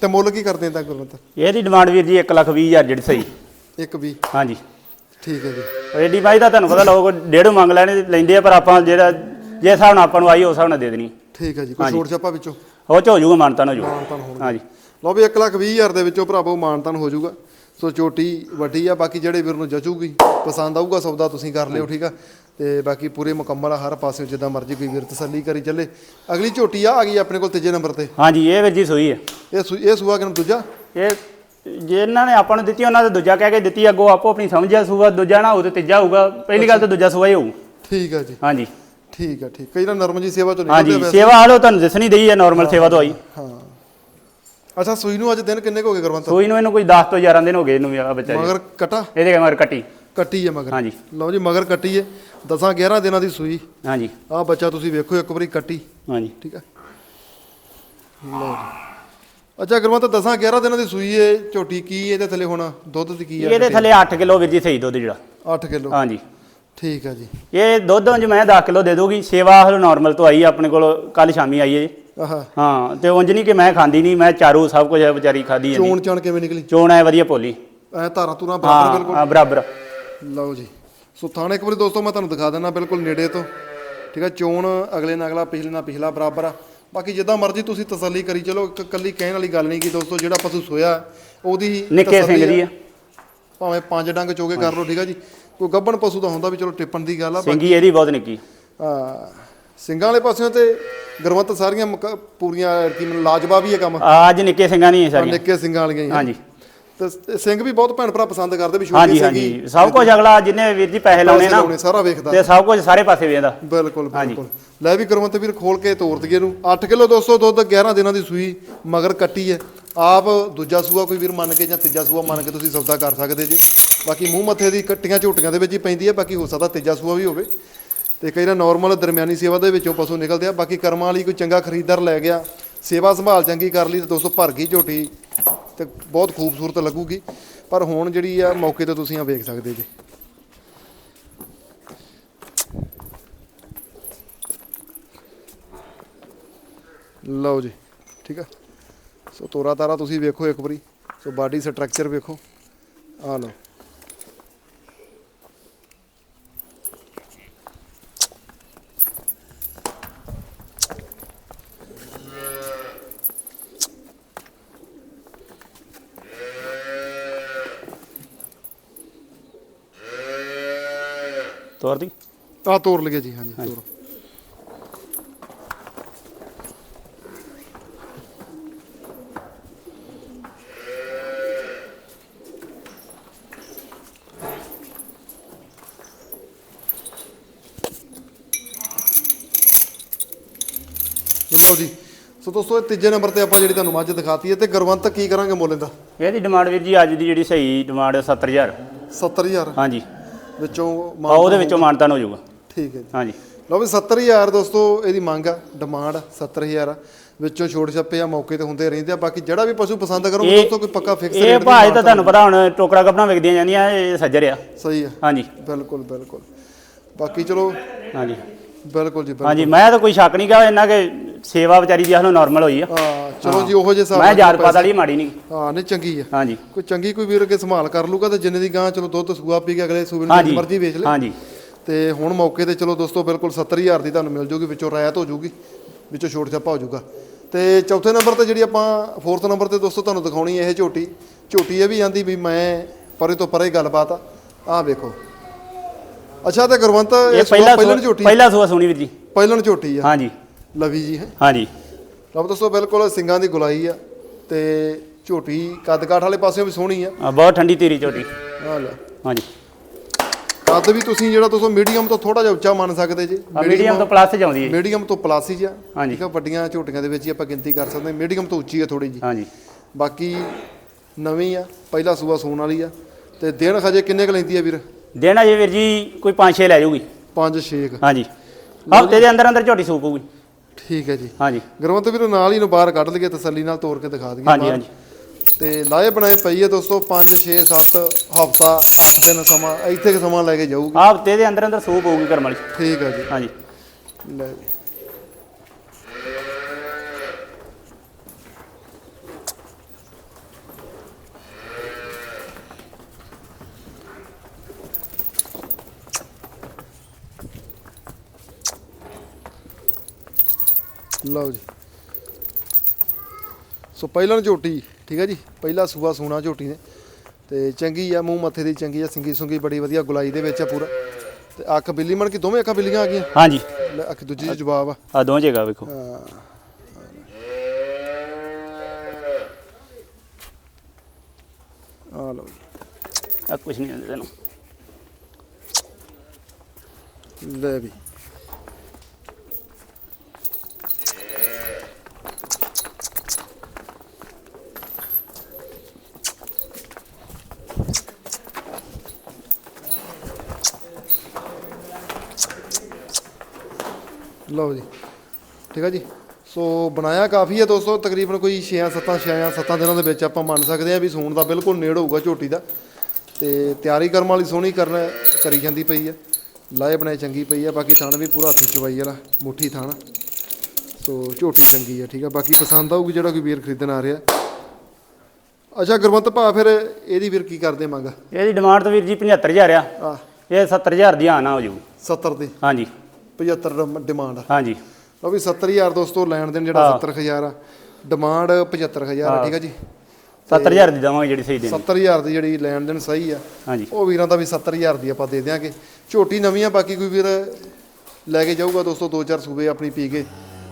Speaker 1: ਤੇ ਮੁੱਲ ਕੀ ਕਰਦੇ ਤਾਂ ਗੁਰਮਤ
Speaker 2: ਇਹਦੀ ਡਿਮਾਂਡ ਵੀਰ ਜੀ 1 ਲੱਖ 20 ਹਜ਼ਾਰ ਜਿਹੜੀ ਸਹੀ।
Speaker 1: ਇੱਕ ਵੀ
Speaker 2: ਹਾਂਜੀ।
Speaker 1: ਠੀਕ ਹੈ ਜੀ।
Speaker 2: ਐਡੀ ਬਾਈ ਦਾ ਤੁਹਾਨੂੰ ਪਤਾ ਲੋਕ ਡੇਢ ਮੰਗ ਲੈਣੇ ਲੈਂਦੇ ਆ ਪਰ ਆਪਾਂ ਜਿਹੜਾ ਜੇ ਹਿਸਾਬ ਨਾਲ ਆਪਾਂ ਨੂੰ ਆਈ ਉਸ ਹਿਸਾਬ ਨਾਲ ਦੇ ਦੇਣੀ।
Speaker 1: ਠੀਕ ਹੈ ਜੀ ਕੋਈ। ਛੋਟ ਛਾਪਾ ਵਿੱਚੋਂ?
Speaker 2: ਉਹ ਚ ਹੋ ਜਾਊਗਾ ਮਾਨਤਾਨ ਹੋ ਜਾਊਗਾ।
Speaker 1: ਮਾਨਤਾਨ ਹੋਣਗੇ।
Speaker 2: ਹਾਂਜੀ।
Speaker 1: ਲਓ ਵੀ 1 ਲੱਖ 20 ਹਜ਼ਾਰ ਦੇ ਵਿੱਚੋਂ ਭਰਾਵੋ ਮਾਨਤਾਨ ਹੋ ਜਾਊਗਾ। ਸੋ ਝੋਟੀ ਵੱਡੀ ਆ ਬਾਕੀ ਜਿਹੜੇ ਵੀਰ ਨੂੰ ਜਚੂਗੀ ਪਸੰਦ ਆਊਗਾ ਸੌਦਾ ਤੁਸੀਂ ਕਰ ਲਿਓ ਠੀਕ ਆ? ਤੇ ਬਾਕੀ ਪੂਰੇ ਮੁਕੰਮਲ ਆ ਹਰ ਪਾਸੇ ਜਿੱਦਾਂ ਮਰਜ਼ੀ ਕੋਈ ਵੀਰ ਤਸੱਲੀ ਕਰੀ ਚੱਲੇ। ਅਗਲੀ ਝੋਟੀ ਆ ਆ ਗਈ ਆਪਣੇ ਕੋਲ ਤੀਜੇ ਨੰਬਰ ਤੇ।
Speaker 2: ਹਾਂਜੀ ਇਹ ਵੀਰ ਜੀ ਸੋਈ ਹੈ
Speaker 1: ਇਹ ਸੂ- ਇਹ ਸੂਆ ਕਿਨ ਦੂਜਾ?
Speaker 2: ਇਹ ਜੇ ਇਹਨਾਂ ਨੇ ਆਪਾਂ ਨੂੰ ਦਿੱਤੀ ਉਹਨਾਂ ਦੇ ਦੂਜਾ ਕਹਿ ਕੇ ਦਿੱਤੀ ਅੱਗੋਂ ਆਪੋ ਆਪਣੀ ਸਮਝਿਆ ਸੂਆ ਦੂਜਾ ਨਾ ਹੋਊ ਤੇ ਤੀਜਾ ਹੋਊਗਾ। ਪਹਿਲੀ ਗੱਲ ਤਾਂ ਦੂਜਾ ਸੂਆ ਹੀ ਹੋਊ।
Speaker 1: ਠੀਕ ਆ ਜੀ।
Speaker 2: ਹਾਂਜੀ।
Speaker 1: ਠੀਕ ਆ ਠੀਕ। ਕਈ ਨਾ ਨਰਮ ਜੀ ਸੇਵਾ ਤੋਂ ਨਿਕਲਦੇ
Speaker 2: ਹਾਂਜੀ
Speaker 1: ਆ ਵੈਸੇ।
Speaker 2: ਸੇਵਾ ਹਾਲੋ ਤੁਹਾਨੂੰ ਦੱਸਣੀ ਦਈ ਹੈ ਨਾਰਮਲ ਸੇਵਾ ਤੋਂ ਆਈ।
Speaker 1: ਹਾਂ। ਅੱਛਾ ਸੂਈ ਨੂੰ ਅੱਜ ਦਿਨ ਕਿੰਨੇ ਕੁ ਹੋ ਗਏ ਗੁਰਵੰਤ
Speaker 2: ਸੂਈ ਨੂੰ ਇਹਨੂੰ ਕੋਈ 10 ਤੋਂ 11 ਦਿਨ ਹੋ ਗਏ ਇਹਨੂੰ ਆ ਬੱਚਾ ਜੀ
Speaker 1: ਮਗਰ ਕਟਾ?
Speaker 2: ਇਹਦੇ ਮਗਰ ਕੱਟੀ।
Speaker 1: ਕੱਟੀ ਹੈ ਮਗਰ।
Speaker 2: ਹਾਂਜੀ।
Speaker 1: ਲਓ ਜੀ ਮਗਰ ਕੱਟੀ ਹੈ। 10 11 ਦਿਨਾਂ ਦੀ ਸੂਈ।
Speaker 2: ਹਾਂਜੀ।
Speaker 1: ਆ ਬੱਚਾ ਤੁਸੀਂ ਵੇਖੋ ਇੱਕ ਵਾਰੀ ਕੱਟੀ।
Speaker 2: ਹਾਂਜੀ।
Speaker 1: ਠੀਕ ਹੈ। ਲਓ ਜੀ। ਅੱਛਾ ਗੁਰਵੰਤ 10 11 ਦਿਨਾਂ ਦੀ ਸੂਈ ਹੈ। ਝੋਟੀ ਕੀ ਇਹਦੇ ਥੱਲੇ ਹੁਣ ਦੁੱਧ ਦੀ ਕੀ ਹੈ?
Speaker 2: ਇਹਦੇ ਥੱਲੇ 8 ਕਿਲੋ ਵੀਰ ਜੀ ਸਹੀ ਦੁੱਧ ਜਿਹੜਾ।
Speaker 1: 8 ਕਿਲੋ।
Speaker 2: ਹਾਂਜੀ।
Speaker 1: ਠੀਕ ਹੈ ਜੀ।
Speaker 2: ਇਹ ਦੁੱਧ ਉਂਝ ਮੈਂ 10 ਕਿਲੋ ਦੇ ਦੂਗੀ ਸੇਵਾ ਹਲੋ ਨਾਰਮਲ ਤੋਂ ਆਈ ਆਪਣੇ ਕੋਲ। ਕੱਲ ਸ਼ਾਮੀ ਆਈ ਹੈ ਜੀ। ਹਾਂ ਤੇ ਉਂਝ ਨਹੀਂ ਕਿ ਮੈਂ ਖਾਂਦੀ ਨਹੀਂ ਮੈਂ ਚਾਰੂ ਸਭ ਕੁਝ ਵਿਚਾਰੀ ਖਾਦੀ ਜਾਂਦੀ।
Speaker 1: ਚੋਣ ਚਣ ਕਿਵੇਂ ਨਿਕਲੀ?
Speaker 2: ਚੋਣ ਐ ਵਧੀਆ ਭੋਲੀ।
Speaker 1: ਐ ਧਾਰਾਂ ਤੂਰਾਂ ਬਰਾਬਰ ਬਿਲਕੁਲ।
Speaker 2: ਹਾਂ ਹਾਂ, ਬਰਾਬਰ।
Speaker 1: ਲਓ ਜੀ। ਸੋ ਥਾਣੇ ਇੱਕ ਵਾਰੀ ਦੋਸਤੋ ਮੈਂ ਤੁਹਾਨੂੰ ਦਿਖਾ ਦਿੰਦਾ ਬਿਲਕੁਲ ਨੇੜੇ ਤੋਂ। ਠੀਕ ਆ ਚੋਣ ਅਗਲੇ ਨਾਲ ਅਗਲਾ ਪਿਛਲੇ ਨਾਲ ਪਿਛਲਾ ਬਰਾਬਰ ਆ। ਬਾਕੀ ਜਿੱਦਾਂ ਮਰਜ਼ੀ ਤੁਸੀਂ ਤਸੱਲੀ ਕਰੀ ਚਲੋ ਇੱਕ ਕੱਲੀ ਕਹਿਣ ਵਾਲੀ ਗੱਲ ਨਹੀਂ ਕਿ ਦੋਸਤੋ ਜਿਹੜਾ ਪਸ਼ੂ ਸੋਇਆ ਉਹਦੀ
Speaker 2: ਨਿੱਕੇ ਸਿੰਘ ਦੀ ਆ।
Speaker 1: ਭਾਵੇਂ ਪੰਜ ਡੰਗ ਚੋਗੇ ਕਰ ਲਓ ਠੀਕ ਆ ਜੀ। ਕੋਈ ਗੱਭਣ ਪਸ਼ੂ ਦਾ ਹੁੰਦਾ ਵੀ ਚਲੋ ਟਿੱਪਣ ਦੀ ਗੱਲ ਆ
Speaker 2: ਸਿੰਘੀ ਇਹਦੀ ਬਹੁਤ ਨਿੱਕੀ।
Speaker 1: ਆ, ਸਿੰਘਾਂ ਵਾਲੇ ਪਾਸਿਓਂ ਤੇ ਗੁਰਮਤ ਸਾਰੀਆਂ ਮੁਕ- ਪੂਰੀਆਂ ਕੀ ਮੈਨੂੰ ਲਾਜਵਾਬ ਹੀ ਹੈ ਕੰਮ।
Speaker 2: ਅੱਜ ਨਿੱਕੇ ਸਿੰਘਾਂ ਨਹੀਂ ਸਾਰੀਆਂ।
Speaker 1: ਨਿੱਕੇ ਸਿੰਘਾਂ ਵਾਲੀਆਂ ਹੀ।
Speaker 2: ਹਾਂਜੀ।
Speaker 1: ਤੇ ਸ- ਸਿੰਘ ਵੀ ਬਹੁਤ ਭੈਣ ਭਰਾ ਪਸੰਦ ਕਰਦੇ ਵੀ ਛੋਟੀ
Speaker 2: ਹਾਂਜੀ
Speaker 1: ਸਿੰਘੀ
Speaker 2: ਹਾਂਜੀ। ਸਭ ਕੁਝ ਅਗਲਾ ਜਿੰਨੇ ਵੀਰ ਜੀ ਪੈਸੇ ਲਾਉਣੇ ਨਾ
Speaker 1: ਸਾਰਾ ਵੇਖਦਾ।
Speaker 2: ਤੇ ਸਭ ਕੁਝ ਸਾਰੇ ਪਾਸੇ ਵੇਖਦਾ।
Speaker 1: ਬਿਲਕੁਲ ਬਿਲਕੁਲ। ਲੈ ਵੀ ਗੁਰਮਤ ਵੀਰ ਖੋਲ ਕੇ ਤੋਰ ਦਈਏ ਨੂੰ 8 ਕਿਲੋ 200 ਦੁੱਧ 11 ਦਿਨਾਂ ਦੀ ਸੂਈ ਮਗਰ ਕੱਟੀ ਹੈ। ਆਪ ਦੂਜਾ ਸੂਆ ਕੋਈ ਵੀਰ ਮੰਨ ਕੇ ਜਾਂ ਤੀਜਾ ਸੂਆ ਮੰਨ ਕੇ ਤੁਸੀਂ ਸੌਦਾ ਕਰ ਸਕਦੇ ਜੀ। ਬਾਕੀ ਮੂੰਹ ਮੱਥੇ ਦੀ ਕੱਟੀਆਂ ਝੋਟੀਆਂ ਦੇ ਵਿੱਚ ਹੀ ਪੈਂਦੀ ਹੈ ਬਾਕੀ ਹੋ ਸਕਦਾ ਤੀਜਾ ਸੂਆ ਵੀ ਹੋਵੇ। ਤੇ ਕਈ ਵਾਰ ਨਾਰਮਲ ਦਰਮਿਆਨੀ ਸੇਵਾ ਦੇ ਵਿੱਚੋਂ ਪਸ਼ੂ ਨਿਕਲਦੇ ਆ। ਬਾਕੀ ਕਰਮਾਂ ਵਾਲੀ ਕੋਈ ਚੰਗਾ ਖਰੀਦਦਾਰ ਲੈ ਗਿਆ, ਸੇਵਾ ਸੰਭਾਲ ਚੰਗੀ ਕਰ ਲਈ ਤੇ 200 ਭਰ ਗਈ ਝੋਟੀ ਤੇ ਬਹੁਤ ਖੂਬਸੂਰਤ ਲੱਗੂਗੀ। ਪਰ ਹੁਣ ਜਿਹੜੀ ਆ, ਮੌਕੇ ਤੇ ਤੁਸੀਂ ਆ ਵੇਖ ਸਕਦੇ ਜੀ। ਲਓ ਜੀ, ਠੀਕ ਆ? ਸੋ ਤੋਰਾ ਤਾਰਾ ਤੁਸੀਂ ਵੇਖੋ ਇੱਕ ਵਾਰੀ। ਸੋ ਬਾਡੀ ਸਟਰਕਚਰ ਵੇਖੋ। ਆ ਲਓ
Speaker 2: ਤੋਰ ਦੀ
Speaker 1: ਆ ਤੋਰ ਲਗੇ ਜੀ ਹਾਂਜੀ ਤੋਰ। ਲਓ ਜੀ ਸੋ ਦੋਸਤੋ ਇਹ ਤੀਜੇ ਨੰਬਰ ਤੇ ਆਪਾਂ ਜਿਹੜੀ ਤੁਹਾਨੂੰ ਮੱਝ ਦਿਖਾਤੀ ਹੈ ਤੇ ਗੁਰਵੰਤ ਕੀ ਕਰਾਂਗੇ ਮੁੱਲ ਇਹਦਾ?
Speaker 2: ਇਹਦੀ ਡਿਮਾਂਡ ਵੀਰ ਜੀ ਅੱਜ ਦੀ ਜਿਹੜੀ ਸਹੀ ਡਿਮਾਂਡ 70000
Speaker 1: 70000
Speaker 2: ਹਾਂਜੀ।
Speaker 1: ਵਿੱਚੋਂ ਮਾਨ
Speaker 2: ਉਹਦੇ ਵਿੱਚੋਂ ਮਾਨਤਾਨ ਹੋ ਜਾਊਗਾ।
Speaker 1: ਠੀਕ ਹੈ ਜੀ।
Speaker 2: ਹਾਂਜੀ।
Speaker 1: ਲਓ ਵੀ 70000 ਦੋਸਤੋ ਇਹਦੀ ਮੰਗ ਆ ਡਿਮਾਂਡ 70000 ਆ। ਵਿੱਚੋਂ ਛੋਟ ਛੱਪੇ ਆ ਮੌਕੇ ਤੇ ਹੁੰਦੇ ਰਹਿੰਦੇ ਆ। ਬਾਕੀ ਜਿਹੜਾ ਵੀ ਪਸ਼ੂ ਪਸੰਦ ਕਰੋਗੇ
Speaker 2: ਇਹ-
Speaker 1: ਦੋਸਤੋ ਕੋਈ ਪੱਕਾ ਫਿਕਸ
Speaker 2: ਇਹ
Speaker 1: ਰੇਟ
Speaker 2: ਭਾਜ ਤਾਂ ਤੁਹਾਨੂੰ ਪਤਾ ਹੁਣ ਟੋਕਰਾ ਕੱਪੜਾ ਵਿਕਦੀਆਂ ਜਾਂਦੀਆਂ ਇਹ ਸੱਜਰ ਆ।
Speaker 1: ਸਹੀ ਆ।
Speaker 2: ਹਾਂਜੀ।
Speaker 1: ਬਿਲਕੁਲ ਬਿਲਕੁਲ। ਬਾਕੀ ਚਲੋ
Speaker 2: ਹਾਂਜੀ।
Speaker 1: ਬਿਲਕੁਲ ਜੀ
Speaker 2: ਹਾਂਜੀ ਮੈਂ ਤਾਂ ਕੋਈ ਸ਼ੱਕ ਨਹੀਂ ਗਾ ਇਹਨਾਂ ਕੇ ਸੇਵਾ ਵਿਚਾਰੀ ਦੀ ਹਾਲੋਂ ਨਾਰਮਲ ਹੋਈ ਆ।
Speaker 1: ਹਾਂ ਚਲੋ ਜੀ ਉਹੋ ਜਿਹੇ ਹਿਸਾਬ
Speaker 2: ਮੈਂ ਜਾਤ ਪਾਤ ਵਾਲੀ ਮਾੜੀ ਨਹੀਂ
Speaker 1: ਹਾਂ ਨਹੀਂ ਚੰਗੀ ਆ।
Speaker 2: ਹਾਂਜੀ।
Speaker 1: ਕੋਈ ਚੰਗੀ ਕੋਈ ਵੀਰ ਅੱਗੇ ਸੰਭਾਲ ਕਰ ਲੂਗਾ ਤੇ ਜਿੰਨੇ ਦੀ ਗਾਂ ਚਲੋ ਦੁੱਧ ਸੂਆ ਪੀ ਕੇ ਅਗਲੇ ਸੂਬੇ ਨੂੰ ਮਰਜ਼ੀ ਵੇਚ ਲੈ।
Speaker 2: ਹਾਂਜੀ।
Speaker 1: ਤੇ ਹੁਣ ਮੌਕੇ ਤੇ ਚਲੋ ਦੋਸਤੋ ਬਿਲਕੁਲ 70000 ਦੀ ਤੁਹਾਨੂੰ ਮਿਲ ਜੂਗੀ ਵਿੱਚੋਂ ਰਾਇਤ ਹੋ ਜੂਗੀ ਵਿੱਚੋਂ ਛੋਟ ਛਾਪਾ ਹੋ ਜੂਗਾ। ਤੇ ਚੌਥੇ ਨੰਬਰ ਤੇ ਜਿਹੜੀ ਆਪਾਂ ਫੋਰਥ ਨੰਬਰ ਤੇ ਦੋਸਤੋ ਤੁਹਾਨੂੰ ਦਿਖਾਉਣੀ ਇਹ ਝੋਟੀ। ਝੋਟੀ ਇਹ ਵੀ ਆਂਦੀ ਵੀ ਮੈਂ ਪਰੇ ਤੋਂ ਪਰੇ ਗੱਲਬਾਤ ਆ। ਆਹ ਵੇਖੋ। ਅੱਛਾ ਤੇ ਗੁਰਵੰਤ
Speaker 2: ਇਹ ਪਹਿਲਾ
Speaker 1: ਪਹਿਲਣ ਝੋਟੀ
Speaker 2: ਪਹਿਲਾ ਸੂਆ ਸੁਣੀ ਵੀਰ ਜੀ।
Speaker 1: ਪਹਿਲਣ ਝੋਟੀ ਆ।
Speaker 2: ਹਾਂਜੀ।
Speaker 1: ਲਵੀ ਜੀ ਹੈ।
Speaker 2: ਹਾਂਜੀ।
Speaker 1: ਲਓ ਦੋਸਤੋ ਬਿਲਕੁਲ ਸਿੰਘਾਂ ਦੀ ਗੁਲਾਈ ਆ ਤੇ ਝੋਟੀ ਕੱਦ ਕਾਠ ਵਾਲੇ ਪਾਸਿਓਂ ਵੀ ਸੋਹਣੀ ਆ।
Speaker 2: ਬਹੁਤ ਠੰਡੀ ਤੇਰੀ ਝੋਟੀ।
Speaker 1: ਆਹ ਲੈ
Speaker 2: ਹਾਂਜੀ।
Speaker 1: ਕੱਦ ਵੀ ਤੁਸੀਂ ਜਿਹੜਾ ਦੋਸਤੋ ਮੀਡੀਅਮ ਤੋਂ ਥੋੜਾ ਜਿਹਾ ਉੱਚਾ ਮੰਨ ਸਕਦੇ ਜੀ।
Speaker 2: ਮੀਡੀਅਮ ਤੋਂ ਪਲੱਸ ਜਾਉਂਦੀ ਹੈ
Speaker 1: ਮੀਡੀਅਮ ਤੋਂ ਪਲੱਸ ਹੀ ਆ।
Speaker 2: ਹਾਂਜੀ।
Speaker 1: ਠੀਕ ਆ ਵੱਡੀਆਂ ਝੋਟੀਆਂ ਦੇ ਵਿੱਚ ਹੀ ਆਪਾਂ ਗਿਣਤੀ ਕਰ ਸਕਦੇ ਹਾਂ। ਮੀਡੀਅਮ ਤੋਂ ਉੱਚੀ ਆ ਥੋੜੀ ਜੀ
Speaker 2: ਹਾਂਜੀ।
Speaker 1: ਬਾਕੀ ਨਵੀਂ ਆ ਪਹਿਲਾ ਸੂਆ ਸੂਣ ਵਾਲੀ ਆ। ਤੇ ਦਿਨ ਖਜੇ ਕਿੰਨੇ ਕ ਲੈਂਦੀ ਆ ਵੀਰ?
Speaker 2: ਦੇਣਾ ਜੇ ਵੀਰ ਜੀ ਕੋਈ 5-6 ਲੈ ਜਾਊਗੀ
Speaker 1: 5 6
Speaker 2: ਹਾਂਜੀ। ਹਫ਼ਤੇ ਦੇ ਅੰਦਰ ਅੰਦਰ ਝੋਟੀ ਸੂਪ ਹੋਊਗੀ
Speaker 1: ਠੀਕ ਹੈ ਜੀ।
Speaker 2: ਹਾਂਜੀ।
Speaker 1: ਗੁਰਵੰਤ ਵੀਰ ਨਾਲ ਹੀ ਨੂੰ ਬਾਹਰ ਕੱਢ ਲਈਏ ਤਸੱਲੀ ਨਾਲ ਤੋੜ ਕੇ ਦਿਖਾ ਦਈਏ
Speaker 2: ਹਾਂਜੀ। ਹਾਂਜੀ।
Speaker 1: ਤੇ ਲਾਏ ਬਣਾਏ ਪਈ ਹੈ ਦੋਸਤੋ 5 6 7 ਹਫਤਾ 8 ਦਿਨ ਸਮਾਂ ਇੱਥੇ ਕੁ ਸਮਾਂ ਲੈ ਕੇ ਜਾਊਗੀ।
Speaker 2: ਹਫ਼ਤੇ ਦੇ ਅੰਦਰ ਅੰਦਰ ਸੂਪ ਹੋਊਗੀ ਕਰਮ ਵਾਲੀ।
Speaker 1: ਠੀਕ ਹੈ ਜੀ।
Speaker 2: ਹਾਂਜੀ।
Speaker 1: ਲੈ। ਜੀ ਲਓ ਜੀ। ਸੋ ਪਹਿਲਾਂ ਝੋਟੀ। ਠੀਕ ਹੈ ਜੀ? ਪਹਿਲਾ ਸੂਆ ਸੂਣਾ ਝੋਟੀ ਨੇ। ਤੇ ਚੰਗੀ ਆ ਮੂੰਹ ਮੱਥੇ ਦੀ ਚੰਗੀ ਆ ਸਿੰਗੀ ਸੁੰਗੀ ਬੜੀ ਵਧੀਆ ਗੁਲਾਈ ਦੇ ਵਿੱਚ ਆ ਪੂਰਾ। ਤੇ ਅੱਖ ਬਿੱਲੀ ਮਣ ਕੀ ਦੋਵੇਂ ਅੱਖਾਂ ਬਿੱਲੀਆਂ ਆ ਗਈਆਂ?
Speaker 2: ਹਾਂਜੀ।
Speaker 1: ਲੈ ਅੱਖ ਦੂਜੀ 'ਚ ਜਵਾਬ ਆ।
Speaker 2: ਆ ਦੋਵੇਂ ਜਗ੍ਹਾ ਵੇਖੋ।
Speaker 1: ਹਾਂ। ਆ ਲਓ ਜੀ।
Speaker 2: ਆ ਕੁਛ ਨਹੀਂ ਹੁੰਦੇ ਤੈਨੂੰ।
Speaker 1: ਲੈ ਵੀ। ਲਓ ਜੀ। ਠੀਕ ਹੈ ਜੀ? ਸੋ ਬਣਾਇਆ ਕਾਫੀ ਹੈ ਦੋਸਤੋ ਤਕਰੀਬਨ ਕੋਈ 6 7 6 7 ਦਿਨਾਂ ਦੇ ਵਿੱਚ ਆਪਾਂ ਮੰਨ ਸਕਦੇ ਹਾਂ ਵੀ ਸੂਣ ਦਾ ਬਿਲਕੁਲ ਨੇੜ ਹੋਊਗਾ ਝੋਟੀ ਦਾ। ਤੇ ਤਿਆਰੀ ਕਰਮ ਵਾਲੀ ਸੋਹਣੀ ਕਰਨ ਕਰੀ ਜਾਂਦੀ ਪਈ ਹੈ ਲਾਏ ਬਣਾਏ ਚੰਗੀ ਪਈ ਹੈ ਬਾਕੀ ਥਣ ਵੀ ਪੂਰਾ ਹੱਥੀ ਚਵਾਈ ਵਾਲਾ ਮੁੱਠੀ ਥਣ ਸੋ ਝੋਟੀ ਚੰਗੀ ਹੈ ਠੀਕ ਹੈ ਬਾਕੀ ਪਸੰਦ ਆਊਗੀ ਜਿਹੜਾ ਕੋਈ ਵੀਰ ਖਰੀਦਣ ਆ ਰਿਹਾ। ਅੱਛਾ ਗੁਰਵੰਤ ਭਾ ਫਿਰ ਇਹਦੀ ਵੀਰ ਕੀ ਕਰਦੇ ਮੰਗ?
Speaker 2: ਇਹਦੀ ਡਿਮਾਂਡ ਤਾਂ ਵੀਰ ਜੀ 75000 ਆ।
Speaker 1: ਆ
Speaker 2: ਇਹ 70000 ਦੀ ਆਣਾ ਹੋ ਜਾਊ
Speaker 1: 70 ਦੀ।
Speaker 2: ਹਾਂਜੀ।
Speaker 1: 75 ਡਿਮ- ਡਿਮਾਂਡ
Speaker 2: ਹਾਂਜੀ।
Speaker 1: ਲਓ ਵੀ 70000 ਦੋਸਤੋ ਲੈਣ ਦੇਣ ਜਿਹੜਾ 70000 ਆ। ਡਿਮਾਂਡ 75000 ਆ ਠੀਕ ਆ ਜੀ?
Speaker 2: 70000 ਦੀ ਦਵਾਂਗੇ ਜਿਹੜੀ ਸਹੀ ਦੇਣੀ।
Speaker 1: 70000 ਦੀ ਜਿਹੜੀ ਲੈਣ ਦੇਣ ਸਹੀ ਆ।
Speaker 2: ਹਾਂਜੀ।
Speaker 1: ਉਹ ਵੀਰਾਂ ਦਾ ਵੀ 70000 ਦੀ ਆਪਾਂ ਦੇ ਦਿਆਂਗੇ। ਝੋਟੀ ਨਵੀਂ ਆ ਬਾਕੀ ਕੋਈ ਵੀਰ ਲੈ ਕੇ ਜਾਊਗਾ ਦੋਸਤੋ ਦੋ ਚਾਰ ਸੂਬੇ ਆਪਣੀ ਪੀ ਕੇ।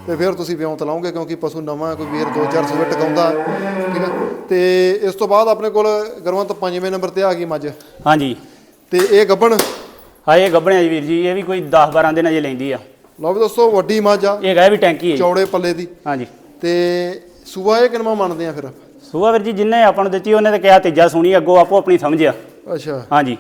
Speaker 1: ਤੇ ਫਿਰ ਤੁਸੀਂ ਵਿਉਂ ਤਲਾਉਂਗੇ ਕਿਉਂਕਿ ਪਸ਼ੂ ਨਵਾਂ ਕੋਈ ਵੀਰ ਦੋ ਚਾਰ ਸੂਬੇ ਟਿਕਾਉਂਦਾ ਠੀਕ ਆ? ਤੇ ਇਸ ਤੋਂ ਬਾਅਦ ਆਪਣੇ ਕੋਲ ਗਰਵੰਤ ਪੰਜਵੇਂ ਨੰਬਰ ਤੇ ਆ ਗਈ ਮੱਝ।
Speaker 2: ਹਾਂਜੀ।
Speaker 1: ਤੇ ਇਹ ਗੱਬਣ
Speaker 2: ਹਾਂ ਇਹ ਗੱਬਣਿਆ ਜੀ ਵੀਰ ਜੀ ਇਹ ਵੀ ਕੋਈ 10 12 ਦਿਨ ਅਜੇ ਲੈਂਦੀ ਆ।
Speaker 1: ਲਓ ਵੀ ਦੋਸਤੋ ਵੱਡੀ ਮੱਝ ਆ।
Speaker 2: ਇਹ ਗਏ ਵੀ ਟੈਂਕੀ ਹੈ ਜੀ।
Speaker 1: ਚੌੜੇ ਪੱਲੇ ਦੀ।
Speaker 2: ਹਾਂਜੀ।
Speaker 1: ਤੇ ਸੂਆ ਇਹ ਕਿਨਮਾ ਮੰਨਦੇ ਆ ਫਿਰ
Speaker 2: ਸੁਆ ਵੀਰ ਜੀ ਜਿੰਨੇ ਆਪਾਂ ਨੂੰ ਦਿੱਤੀ ਉਹਨੇ ਤਾਂ ਕਿਹਾ ਤੀਜਾ ਸੁਣੀ ਅੱਗੋਂ ਆਪੋ ਆਪਣੀ ਸਮਝਿਆ
Speaker 1: ਅੱਛਾ।
Speaker 2: ਹਾਂਜੀ।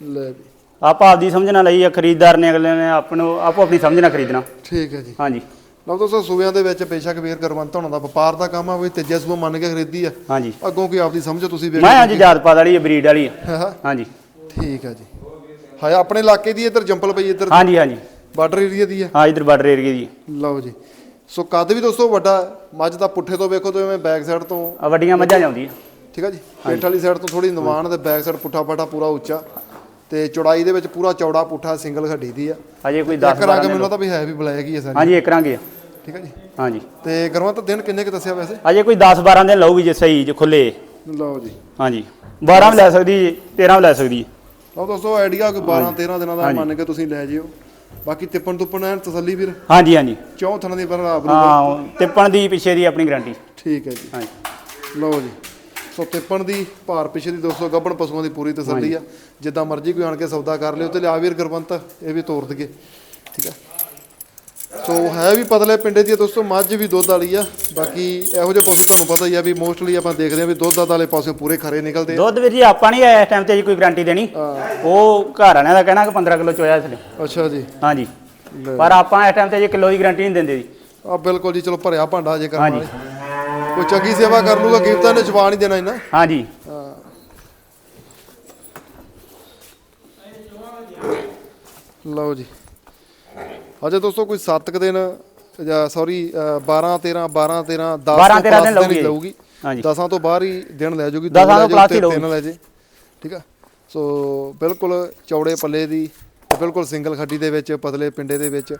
Speaker 1: ਲੈ ਵੀ।
Speaker 2: ਆਪਾਂ ਆਪਦੀ ਸਮਝ ਨਾਲ ਲਈ ਆ ਖਰੀਦਦਾਰ ਨੇ ਅਗਲੇ ਨੇ ਆਪ ਨੂੰ ਆਪੋ ਆਪਣੀ ਸਮਝ ਨਾਲ ਖਰੀਦਣਾ।
Speaker 1: ਠੀਕ ਹੈ ਜੀ।
Speaker 2: ਹਾਂਜੀ।
Speaker 1: ਲਓ ਦੋਸਤੋ ਸੂਬਿਆਂ ਦੇ ਵਿੱਚ ਬੇਸ਼ੱਕ ਵੀਰ ਕਰਵੰਤ ਹੋਣਾ ਦਾ ਵਪਾਰ ਦਾ ਕੰਮ ਆ ਵੀ ਤੀਜੇ ਸੂਆ ਮੰਨ ਕੇ ਖਰੀਦੀ ਆ।
Speaker 2: ਹਾਂਜੀ।
Speaker 1: ਅੱਗੋਂ ਕੀ ਆਪਦੀ ਸਮਝੋ ਤੁਸੀਂ ਵੇਖ
Speaker 2: ਮੈਂ ਹਾਂਜੀ ਜਾਤਪਾਤ ਵਾਲੀ ਹੈ ਬਰੀਡ ਵਾਲੀ ਹੈ
Speaker 1: ਹਾਂ?
Speaker 2: ਹਾਂਜੀ।
Speaker 1: ਠੀਕ ਹੈ ਜੀ। ਹਾਂ ਆਪਣੇ ਇਲਾਕੇ ਦੀ ਇੱਧਰ ਜੰਪਲ ਪਈ ਇੱਧਰ
Speaker 2: ਹਾਂਜੀ ਹਾਂਜੀ।
Speaker 1: ਬਾਰਡਰ ਏਰੀਆ ਦੀ ਆ
Speaker 2: ਹਾਂ ਇਧਰ ਬਾਰਡਰ ਏਰੀਆ ਦੀ।
Speaker 1: ਲਓ ਜੀ। ਸੋ ਕੱਦ ਵੀ ਦੋਸਤੋ ਵੱਡਾ ਹੈ। ਮੱਝ ਦਾ ਪੁੱਠੇ ਤੋਂ ਵੇਖੋ ਤੇ ਐਵੇਂ ਬੈਕ ਸਾਈਡ ਤੋਂ
Speaker 2: ਆ ਵੱਡੀਆਂ ਮੱਝਾਂ ਜਾਂਦੀਆਂ।
Speaker 1: ਠੀਕ ਹੈ ਜੀ? ਪੇਟ ਵਾਲੀ ਸਾਈਡ ਤੋਂ ਥੋੜੀ ਨਿਵਾਨ ਤੇ ਬੈਕ ਸਾਈਡ ਪੁੱਠਾ ਪਾਟਾ ਪੂਰਾ ਉੱਚਾ। ਤੇ ਚੌੜਾਈ ਦੇ ਵਿੱਚ ਪੂਰਾ ਚੌੜਾ ਪੁੱਠਾ ਸਿੰਗਲ ਹੱਡੀ ਦੀ ਆ।
Speaker 2: ਅਜੇ ਕੋਈ 10
Speaker 1: ਇੱਕ ਰੰਗ ਮੈਨੂੰ ਤਾਂ ਵੀ ਹੈ ਵੀ ਬਲੈਕ ਹੀ ਆ ਸਾਰੀ।
Speaker 2: ਹਾਂਜੀ ਇੱਕ ਰੰਗ ਆ
Speaker 1: ਠੀਕ ਹੈ ਜੀ?
Speaker 2: ਹਾਂਜੀ।
Speaker 1: ਤੇ ਗਰਮਤ ਦਿਨ ਕਿੰਨੇ ਕੁ ਦੱਸਿਆ ਵੈਸੇ?
Speaker 2: ਅਜੇ ਕੋਈ 10 12 ਦਿਨ ਲਊਗੀ ਜੇ ਸਹੀ ਜੇ ਖੁੱਲੇ
Speaker 1: ਲਓ ਜੀ।
Speaker 2: ਹਾਂਜੀ। 12 ਵੀ ਲੈ ਸਕਦੀ ਜੀ 13 ਵੀ ਲੈ ਸਕਦੀ।
Speaker 1: ਲਓ ਦੋਸਤੋ ਆਈਡੀਆ ਕੋਈ 12 13 ਦਿਨਾਂ ਦਾ ਮੰਨ ਕੇ ਤੁਸੀਂ ਲੈ ਜਿਓ। ਬਾਕੀ ਤਿੱਪਣ ਤੁੱਪਣ ਐਨ ਤਸੱਲੀ ਵੀਰ?
Speaker 2: ਹਾਂਜੀ ਹਾਂਜੀ।
Speaker 1: ਚੌਂ ਥਣ ਦੀ ਪਰ ਆਪ ਨੂੰ
Speaker 2: ਹਾਂ ਤਿੱਪਣ ਦੀ ਪਿੱਛੇ ਦੀ ਆਪਣੀ ਗਾਰੰਟੀ
Speaker 1: ਠੀਕ ਹੈ ਜੀ।
Speaker 2: ਹਾਂਜੀ।
Speaker 1: ਲਓ ਜੀ। ਸੋ ਤਿੱਪਣ ਦੀ ਭਾਰ ਪਿਛੇ ਦੀ 200 ਗੱਬਣ ਪਸ਼ੂਆਂ ਦੀ ਪੂਰੀ ਤਸੱਲੀ ਆ। ਜਿੱਦਾਂ ਮਰਜ਼ੀ ਕੋਈ ਆਣ ਕੇ ਸੌਦਾ ਕਰ ਲਿਓ ਤੇ ਲਿਆ ਵੀਰ ਗੁਰਬੰਤ ਇਹ ਵੀ ਤੋਰ ਦਈਏ। ਠੀਕ ਆ? ਸੋ ਹੈ ਵੀ ਪਤਲੇ ਪਿੰਡੇ ਦੀ ਦੋਸਤੋ ਮੱਝ ਵੀ ਦੁੱਧ ਵਾਲੀ ਆ। ਬਾਕੀ ਇਹੋ ਜਿਹੇ ਪਸ਼ੂ ਤੁਹਾਨੂੰ ਪਤਾ ਹੀ ਆ ਵੀ ਮੋਸਟਲੀ ਆਪਾਂ ਦੇਖਦੇ ਆ ਵੀ ਦੁੱਧ ਵਾਲੇ ਪਾਸੇ ਪੂਰੇ ਖਰੇ ਨਿਕਲਦੇ ਆ।
Speaker 2: ਦੁੱਧ ਵੀਰ ਜੀ ਆਪਾਂ ਨਹੀਂ ਇਸ ਟਾਈਮ ਤੇ ਜੀ ਕੋਈ ਗਾਰੰਟੀ ਦੇਣੀ। ਉਹ ਘਰ ਵਾਲਿਆਂ ਦਾ ਕਹਿਣਾ ਕਿ 15 ਕਿਲੋ ਚੋਇਆ ਇਸ
Speaker 1: ਅੱਛਾ ਜੀ।
Speaker 2: ਹਾਂਜੀ। ਪਰ ਆਪਾਂ ਇਸ ਟਾਈਮ ਤੇ ਜੀ ਕਿਲੋ ਦੀ ਗਾਰੰਟੀ ਨਹੀਂ ਦਿੰਦੇ ਜੀ।
Speaker 1: ਆ ਬਿਲਕੁਲ ਜੀ ਚਲੋ ਭਰਿਆ ਭਾਂਡਾ ਜੇ ਕਰਨ ਵਾਲੇ। ਕੋਈ ਚੰਗੀ ਸੇਵਾ ਕਰ ਲੂਗਾ ਕੀਮਤਾਂ ਨੇ ਜਵਾਨ ਹੀ ਦੇਣਾ ਇਹਨਾਂ
Speaker 2: ਹਾਂਜੀ।
Speaker 1: ਲਓ ਜੀ। ਅਜੇ ਦੋਸਤੋ ਕੋਈ 7 ਦਿਨ ਜਾਂ ਸੌਰੀ 12 13 12 13 10
Speaker 2: 12 13 ਦਿਨ ਲਊਗੀ।
Speaker 1: ਲਊਗੀ।
Speaker 2: ਹਾਂਜੀ।
Speaker 1: 10 ਤੋਂ ਬਾਹਰ ਹੀ ਦਿਨ ਲੈ ਜਾਊਗੀ
Speaker 2: ਦਸਾਂ
Speaker 1: ਲੈ
Speaker 2: ਤੋਂ
Speaker 1: ਜਾਊ
Speaker 2: plus
Speaker 1: ਤੇ
Speaker 2: ਹੀ ਲਊਗੀ।
Speaker 1: ਲੈ ਜੇ। ਠੀਕ ਆ? ਸੋ ਬਿਲਕੁਲ ਚੌੜੇ ਪੱਲੇ ਦੀ ਬਿਲਕੁਲ ਸਿੰਗਲ ਖੱਡੀ ਦੇ ਵਿੱਚ ਪਤਲੇ ਪਿੰਡੇ ਦੇ ਵਿੱਚ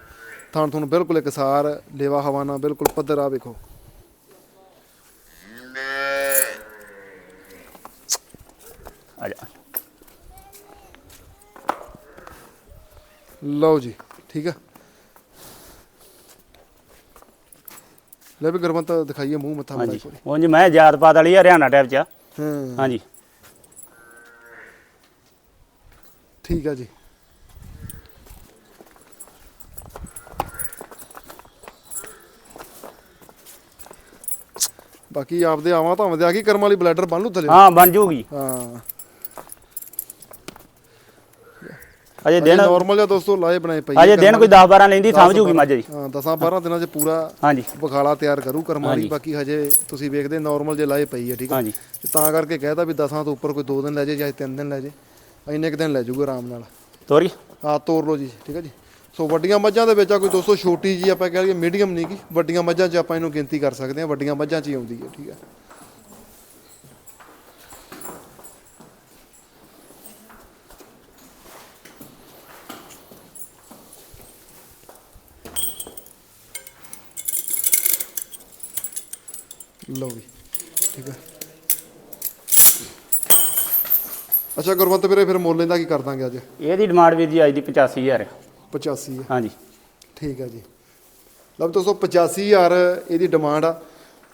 Speaker 1: ਥਣ ਤੁਹਾਨੂੰ ਬਿਲਕੁਲ ਇਕਸਾਰ ਲੇਵਾ ਹਵਾਨਾ ਬਿਲਕੁਲ ਪੱਧਰ ਆ ਵੇਖੋ।
Speaker 2: ਆ ਜਾ।
Speaker 1: ਲਓ ਜੀ ਠੀਕ ਆ? ਲੈ ਵੀ ਗਰਮਤ ਦਿਖਾਈਏ ਮੂੰਹ ਮੱਥਾ ਬੜਾ
Speaker 2: ਹਾਂਜੀ। ਉਂਝ ਮੈਂ ਜਾਤਪਾਤ ਵਾਲੀ ਆ ਹਰਿਆਣਾ ਟਾਈਪ ਚ ਆ।
Speaker 1: ਹਾਂ।
Speaker 2: ਹਾਂਜੀ।
Speaker 1: ਠੀਕ ਆ ਜੀ। ਬਾਕੀ ਆਪਦੇ ਆਵਾਂ ਤਾਂ ਆਉਂਦੇ ਆ ਕੀ ਕਰਮ ਵਾਲੀ ਬਲੈਡਰ ਬੰਨ ਲੂ ਥੱਲੇ।
Speaker 2: ਹਾਂ ਬਣ ਜੂਗੀ।
Speaker 1: ਹਾਂ।
Speaker 2: ਅਜੇ ਦਿਨ
Speaker 1: ਨਾਰਮਲ ਜਿਹਾ ਦੋਸਤੋ ਲਾਏ ਬਣਾਏ ਪਈ
Speaker 2: ਅਜੇ ਦਿਨ ਕੋਈ 10 12 ਲੈਂਦੀ ਸਮਝ ਜੂਗੀ ਮੱਝ ਜੀ
Speaker 1: ਹਾਂ 10 12 ਦਿਨਾਂ 'ਚ ਪੂਰਾ
Speaker 2: ਹਾਂਜੀ।
Speaker 1: ਬਖਾਲਾ ਤਿਆਰ ਕਰੂ ਕਰਮ ਵਾਲੀ
Speaker 2: ਹਾਂਜੀ।
Speaker 1: ਬਾਕੀ ਹਜੇ ਤੁਸੀਂ ਵੇਖਦੇ ਨਾਰਮਲ ਜੇ ਲਾਏ ਪਈ ਹੈ ਠੀਕ ਹੈ
Speaker 2: ਹਾਂਜੀ।
Speaker 1: ਤੇ ਕਰਕੇ ਕਹਿਤਾ ਵੀ 10 ਤੋਂ ਉੱਪਰ ਕੋਈ 2 ਦਿਨ ਲੈ ਜੇ ਜਾਂ 3 ਦਿਨ ਲੈ ਜੇ ਇੰਨੇ ਕੁ ਦਿਨ ਲੈ ਜਾਊਗਾ ਆਰਾਮ ਨਾਲ।
Speaker 2: ਤੋਰੀ
Speaker 1: ਆ ਤੋਰ ਲਓ ਜੀ ਠੀਕ ਹੈ ਜੀ। ਸੋ ਵੱਡੀਆਂ ਮੱਝਾਂ ਦੇ ਵਿੱਚ ਆ ਕੋਈ ਦੋਸਤੋ ਛੋਟੀ ਜੀ ਆਪਾਂ ਕਹਿ ਲਈਏ ਮੀਡੀਅਮ ਨਹੀਂ ਗੀ। ਵੱਡੀਆਂ ਮੱਝਾਂ 'ਚ ਆਪਾਂ ਇਹਨੂੰ ਗਿਣਤੀ ਕਰ ਸਕਦੇ ਹਾਂ ਵੱਡੀਆਂ ਮੱਝਾਂ 'ਚ ਹੀ ਆਉਂਦੀ ਹੈ ਠੀਕ ਹੈ ਲਓ ਵੀ ਠੀਕ ਹੈ ਅੱਛਾ ਗੁਰਵੰਤ ਵੀਰੇ ਫਿਰ ਮੁੱਲ ਇਹਦਾ ਕੀ ਕਰ ਦਾਂਗੇ ਅੱਜ?
Speaker 2: ਇਹਦੀ ਡਿਮਾਂਡ ਵੀਰ ਜੀ ਅੱਜ ਦੀ 85000 ਹੈ
Speaker 1: 85 ਹੈ
Speaker 2: ਹਾਂਜੀ।
Speaker 1: ਠੀਕ ਹੈ ਜੀ। ਲਓ ਵੀ ਦੋਸਤੋ 85000 ਇਹਦੀ ਡਿਮਾਂਡ ਆ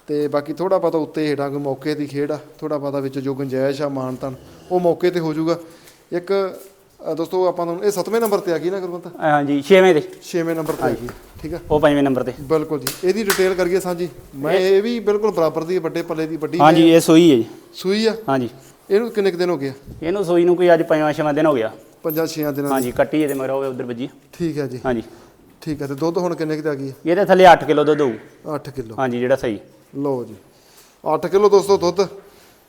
Speaker 1: ਤੇ ਬਾਕੀ ਥੋੜਾ ਪਤਾ ਉੱਤੇ ਹੇਠਾਂ ਕੋਈ ਮੌਕੇ ਦੀ ਖੇਡ ਆ ਥੋੜਾ ਪਤਾ ਵਿੱਚ ਜੋ ਗੁੰਜਾਇਸ਼ ਆ ਮਾਨਤਨ ਉਹ ਮੌਕੇ ਤੇ ਹੋ ਜਾਊਗਾ। ਇੱਕ ਦੋਸਤੋ ਆਪਾਂ ਨੂੰ ਇਹ 7ਵੇਂ ਨੰਬਰ ਤੇ ਆ ਗਈ ਨਾ ਗੁਰਵੰਤ
Speaker 2: ਅਹ ਹਾਂਜੀ 6ਵੇਂ ਦੇ।
Speaker 1: 6ਵੇਂ ਨੰਬਰ ਤੇ ਆ ਗਈ ਠੀਕ ਆ?
Speaker 2: ਉਹ 5ਵੇਂ ਨੰਬਰ ਤੇ।
Speaker 1: ਬਿਲਕੁਲ ਜੀ। ਇਹਦੀ ਡਿਟੇਲ ਕਰੀਏ ਸਾਂਝੀ। ਮੈਂ ਇਹ ਵੀ ਬਿਲਕੁਲ ਬਰਾਬਰ ਦੀ ਵੱਡੇ ਪੱਲੇ ਦੀ ਵੱਡੀ
Speaker 2: ਹਾਂਜੀ ਇਹ ਸੂਈ ਹੈ ਜੀ।
Speaker 1: ਸੂਈ ਆ?
Speaker 2: ਹਾਂਜੀ।
Speaker 1: ਇਹਨੂੰ ਕਿੰਨੇ ਕੁ ਦਿਨ ਹੋ ਗਏ
Speaker 2: ਇਹਨੂੰ ਸੂਈ ਨੂੰ ਕੋਈ ਅੱਜ ਪੰਜਵਾਂ ਛੇਵਾਂ ਦਿਨ ਹੋ ਗਿਆ।
Speaker 1: ਪੰਜਾਂ ਛੇਆਂ ਦਿਨਾਂ ਦੀ।
Speaker 2: ਹਾਂਜੀ ਕੱਟੀ ਇਹਦੇ ਮਗਰ ਹੋਵੇ ਉਧਰ ਵੱਜੀ।
Speaker 1: ਠੀਕ ਹੈ ਜੀ।
Speaker 2: ਹਾਂਜੀ।
Speaker 1: ਠੀਕ ਹੈ ਤੇ ਦੁੱਧ ਹੁਣ ਕਿੰਨੇ ਕੁ ਤੇ ਆ ਗਈ
Speaker 2: ਇਹਦੇ ਥੱਲੇ 8 ਕਿਲੋ ਦੁੱਧ ਹੋਊ।
Speaker 1: 8 ਕਿਲੋ।
Speaker 2: ਹਾਂਜੀ ਜਿਹੜਾ ਸਹੀ।
Speaker 1: ਲਓ ਜੀ। 8 ਕਿਲੋ ਦੋਸਤੋ ਦੁੱਧ।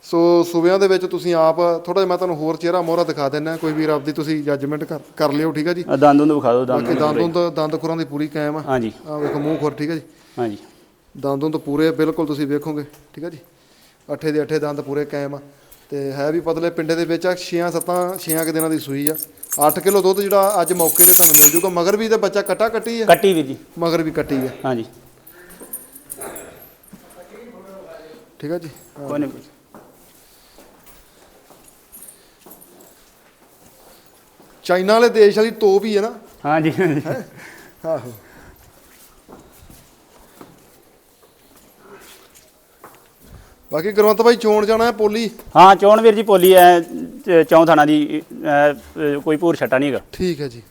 Speaker 1: ਸੋ ਸੂਬਿਆਂ ਦੇ ਵਿੱਚ ਤੁਸੀਂ ਆਪ ਥੋੜਾ ਜਿਹਾ ਮੈਂ ਤੁਹਾਨੂੰ ਹੋਰ ਚਿਹਰਾ ਮੋਹਰਾ ਦਿਖਾ ਦਿੰਦਾ ਕੋਈ ਵੀਰ ਆਪਦੀ ਤੁਸੀਂ ਜੱਜਮੈਂਟ ਕਰ ਕਰ ਲਿਓ ਠੀਕ ਹੈ ਜੀ?
Speaker 2: ਆਹ ਦੰਦ ਨੂੰ ਵਿਖਾ ਦਿਓ ਦੰਦ
Speaker 1: ਬਾਕੀ ਦੰਦ ਖੁਰਾਂ ਦੀ ਪੂਰੀ ਕਾਇਮ ਆ।
Speaker 2: ਹਾਂਜੀ।
Speaker 1: ਆ ਵੇਖੋ ਮੂੰਹ ਖੁਰ ਠੀਕ ਹੈ ਜੀ?
Speaker 2: ਹਾਂਜੀ।
Speaker 1: ਦੰਦ ਦੁੰਦ ਪੂਰੇ ਬਿਲਕੁਲ ਤੁਸੀਂ ਵੇਖੋਗੇ ਠੀਕ ਹੈ ਜੀ? ਅੱਠੇ ਦੇ ਅੱਠੇ ਦੰਦ ਪੂਰੇ ਕਾਇਮ ਆ। ਤੇ ਹੈ ਵੀ ਪਤਲੇ ਪਿੰਡੇ ਦੇ ਵਿੱਚ ਆ 6 7 6 ਕੁ ਦਿਨਾਂ ਦੀ ਸੂਈ ਆ। 8 ਕਿਲੋ ਦੁੱਧ ਜਿਹੜਾ ਅੱਜ ਮੌਕੇ ਤੇ ਤੁਹਾਨੂੰ ਮਿਲ ਜੂਗਾ ਮਗਰ ਵੀ ਤੇ ਬੱਚਾ ਕੱਟਾ ਕੱਟੀ ਆ?
Speaker 2: ਕੱਟੀ ਵੀਰ ਜੀ।
Speaker 1: ਮਗਰ ਵੀ ਕੱਟੀ ਆ।
Speaker 2: ਹਾਂਜੀ।
Speaker 1: ਠੀਕ ਆ ਜੀ?
Speaker 2: ਕੋਈ ਨਹੀਂ
Speaker 1: ਚਾਈਨਾ ਵਾਲੇ ਦੇਸ਼ ਵਾਲੀ ਤੋਪ ਹੀ ਹੈ ਨਾ।
Speaker 2: ਹਾਂਜੀ ਹਾਂਜੀ।
Speaker 1: ਆਹੋ। ਬਾਕੀ ਗੁਰਵੰਤ ਭਾਈ ਚੋਣ ਜਾਣਾ ਹੈ ਪੋਲੀ?
Speaker 2: ਹਾਂ ਚੋਣ ਵੀਰ ਜੀ ਪੋਲੀ ਐ ਚੌਂ ਥਾਣਾ ਦੀ ਅ, ਕੋਈ ਭੂਰ ਛੱਟਾ ਨਹੀਂ ਹੈਗਾ।
Speaker 1: ਠੀਕ ਹੈ ਜੀ।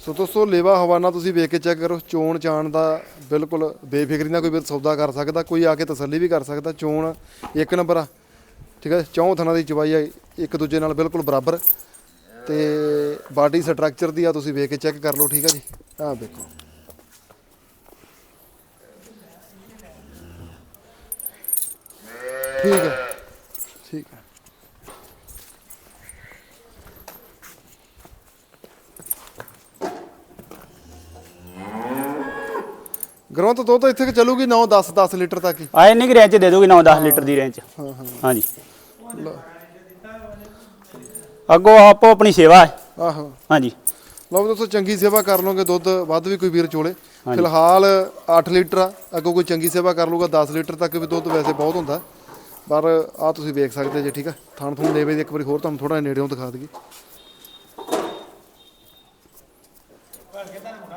Speaker 1: ਸੋ ਦੋਸਤੋ ਲੇਵਾ ਹਵਾਨਾ ਤੁਸੀਂ ਵੇਖ ਕੇ ਚੈੱਕ ਕਰੋ ਚੋਣ ਚਾਣ ਦਾ ਬਿਲਕੁਲ ਬੇਫਿਕਰੀ ਨਾਲ ਕੋਈ ਵੀ ਸੌਦਾ ਕਰ ਸਕਦਾ ਕੋਈ ਆ ਕੇ ਤਸੱਲੀ ਵੀ ਕਰ ਸਕਦਾ ਚੋਣ ਇੱਕ ਨੰਬਰ ਆ। ਠੀਕ ਹੈ ਚੌਂ ਥਣਾ ਦੀ ਚਵਾਈ ਆ ਇੱਕ ਦੂਜੇ ਨਾਲ ਬਿਲਕੁਲ ਬਰਾਬਰ। ਤੇ ਬਾਡੀ ਸਟਰਕਚਰ ਦੀ ਆ ਤੁਸੀਂ ਵੇਖ ਕੇ ਚੈੱਕ ਕਰ ਲਓ ਠੀਕ ਹੈ ਜੀ? ਆਹ ਦੇਖੋ ਠੀਕ ਹੈ ਠੀਕ ਹੈ ਗਰੋਂ ਤਾਂ ਦੁੱਧ ਇੱਥੇ ਕਿ ਚੱਲੂਗੀ 9 10 10 ਲੀਟਰ ਤੱਕ ਹੀ।
Speaker 2: ਆ ਇੰਨੀ ਕੁ ਰੇਂਜ ਦੇ ਦੋਗੇ 9-10 ਲੀਟਰ ਦੀ ਰੇਂਜ
Speaker 1: ਹਾਂ ਹਾਂ।
Speaker 2: ਹਾਂਜੀ।
Speaker 1: ਲਓ।
Speaker 2: ਅੱਗੋਂ ਆਪੋ ਆਪਣੀ ਸੇਵਾ ਹੈ।
Speaker 1: ਆਹੋ।
Speaker 2: ਹਾਂਜੀ।
Speaker 1: ਲਓ ਦੋਸਤੋ ਚੰਗੀ ਸੇਵਾ ਕਰ ਲਓਗੇ ਦੁੱਧ ਵੱਧ ਵੀ ਕੋਈ ਵੀਰ ਚੋਲੇ। ਫਿਲਹਾਲ 8 ਲੀਟਰ ਆ ਅੱਗੋਂ ਕੋਈ ਚੰਗੀ ਸੇਵਾ ਕਰ ਲੂਗਾ 10 ਲੀਟਰ ਤੱਕ ਵੀ ਦੁੱਧ ਵੈਸੇ ਬਹੁਤ ਹੁੰਦਾ। ਪਰ ਆ ਤੁਸੀਂ ਵੇਖ ਸਕਦੇ ਜੇ ਠੀਕ ਆ? ਥਣ ਥਣ ਲੇਵੇ ਦੀ ਇੱਕ ਵਾਰੀ ਹੋਰ ਤੁਹਾਨੂੰ ਥੋੜਾ ਨੇੜਿਓਂ ਦਿਖਾ ਦਈਏ।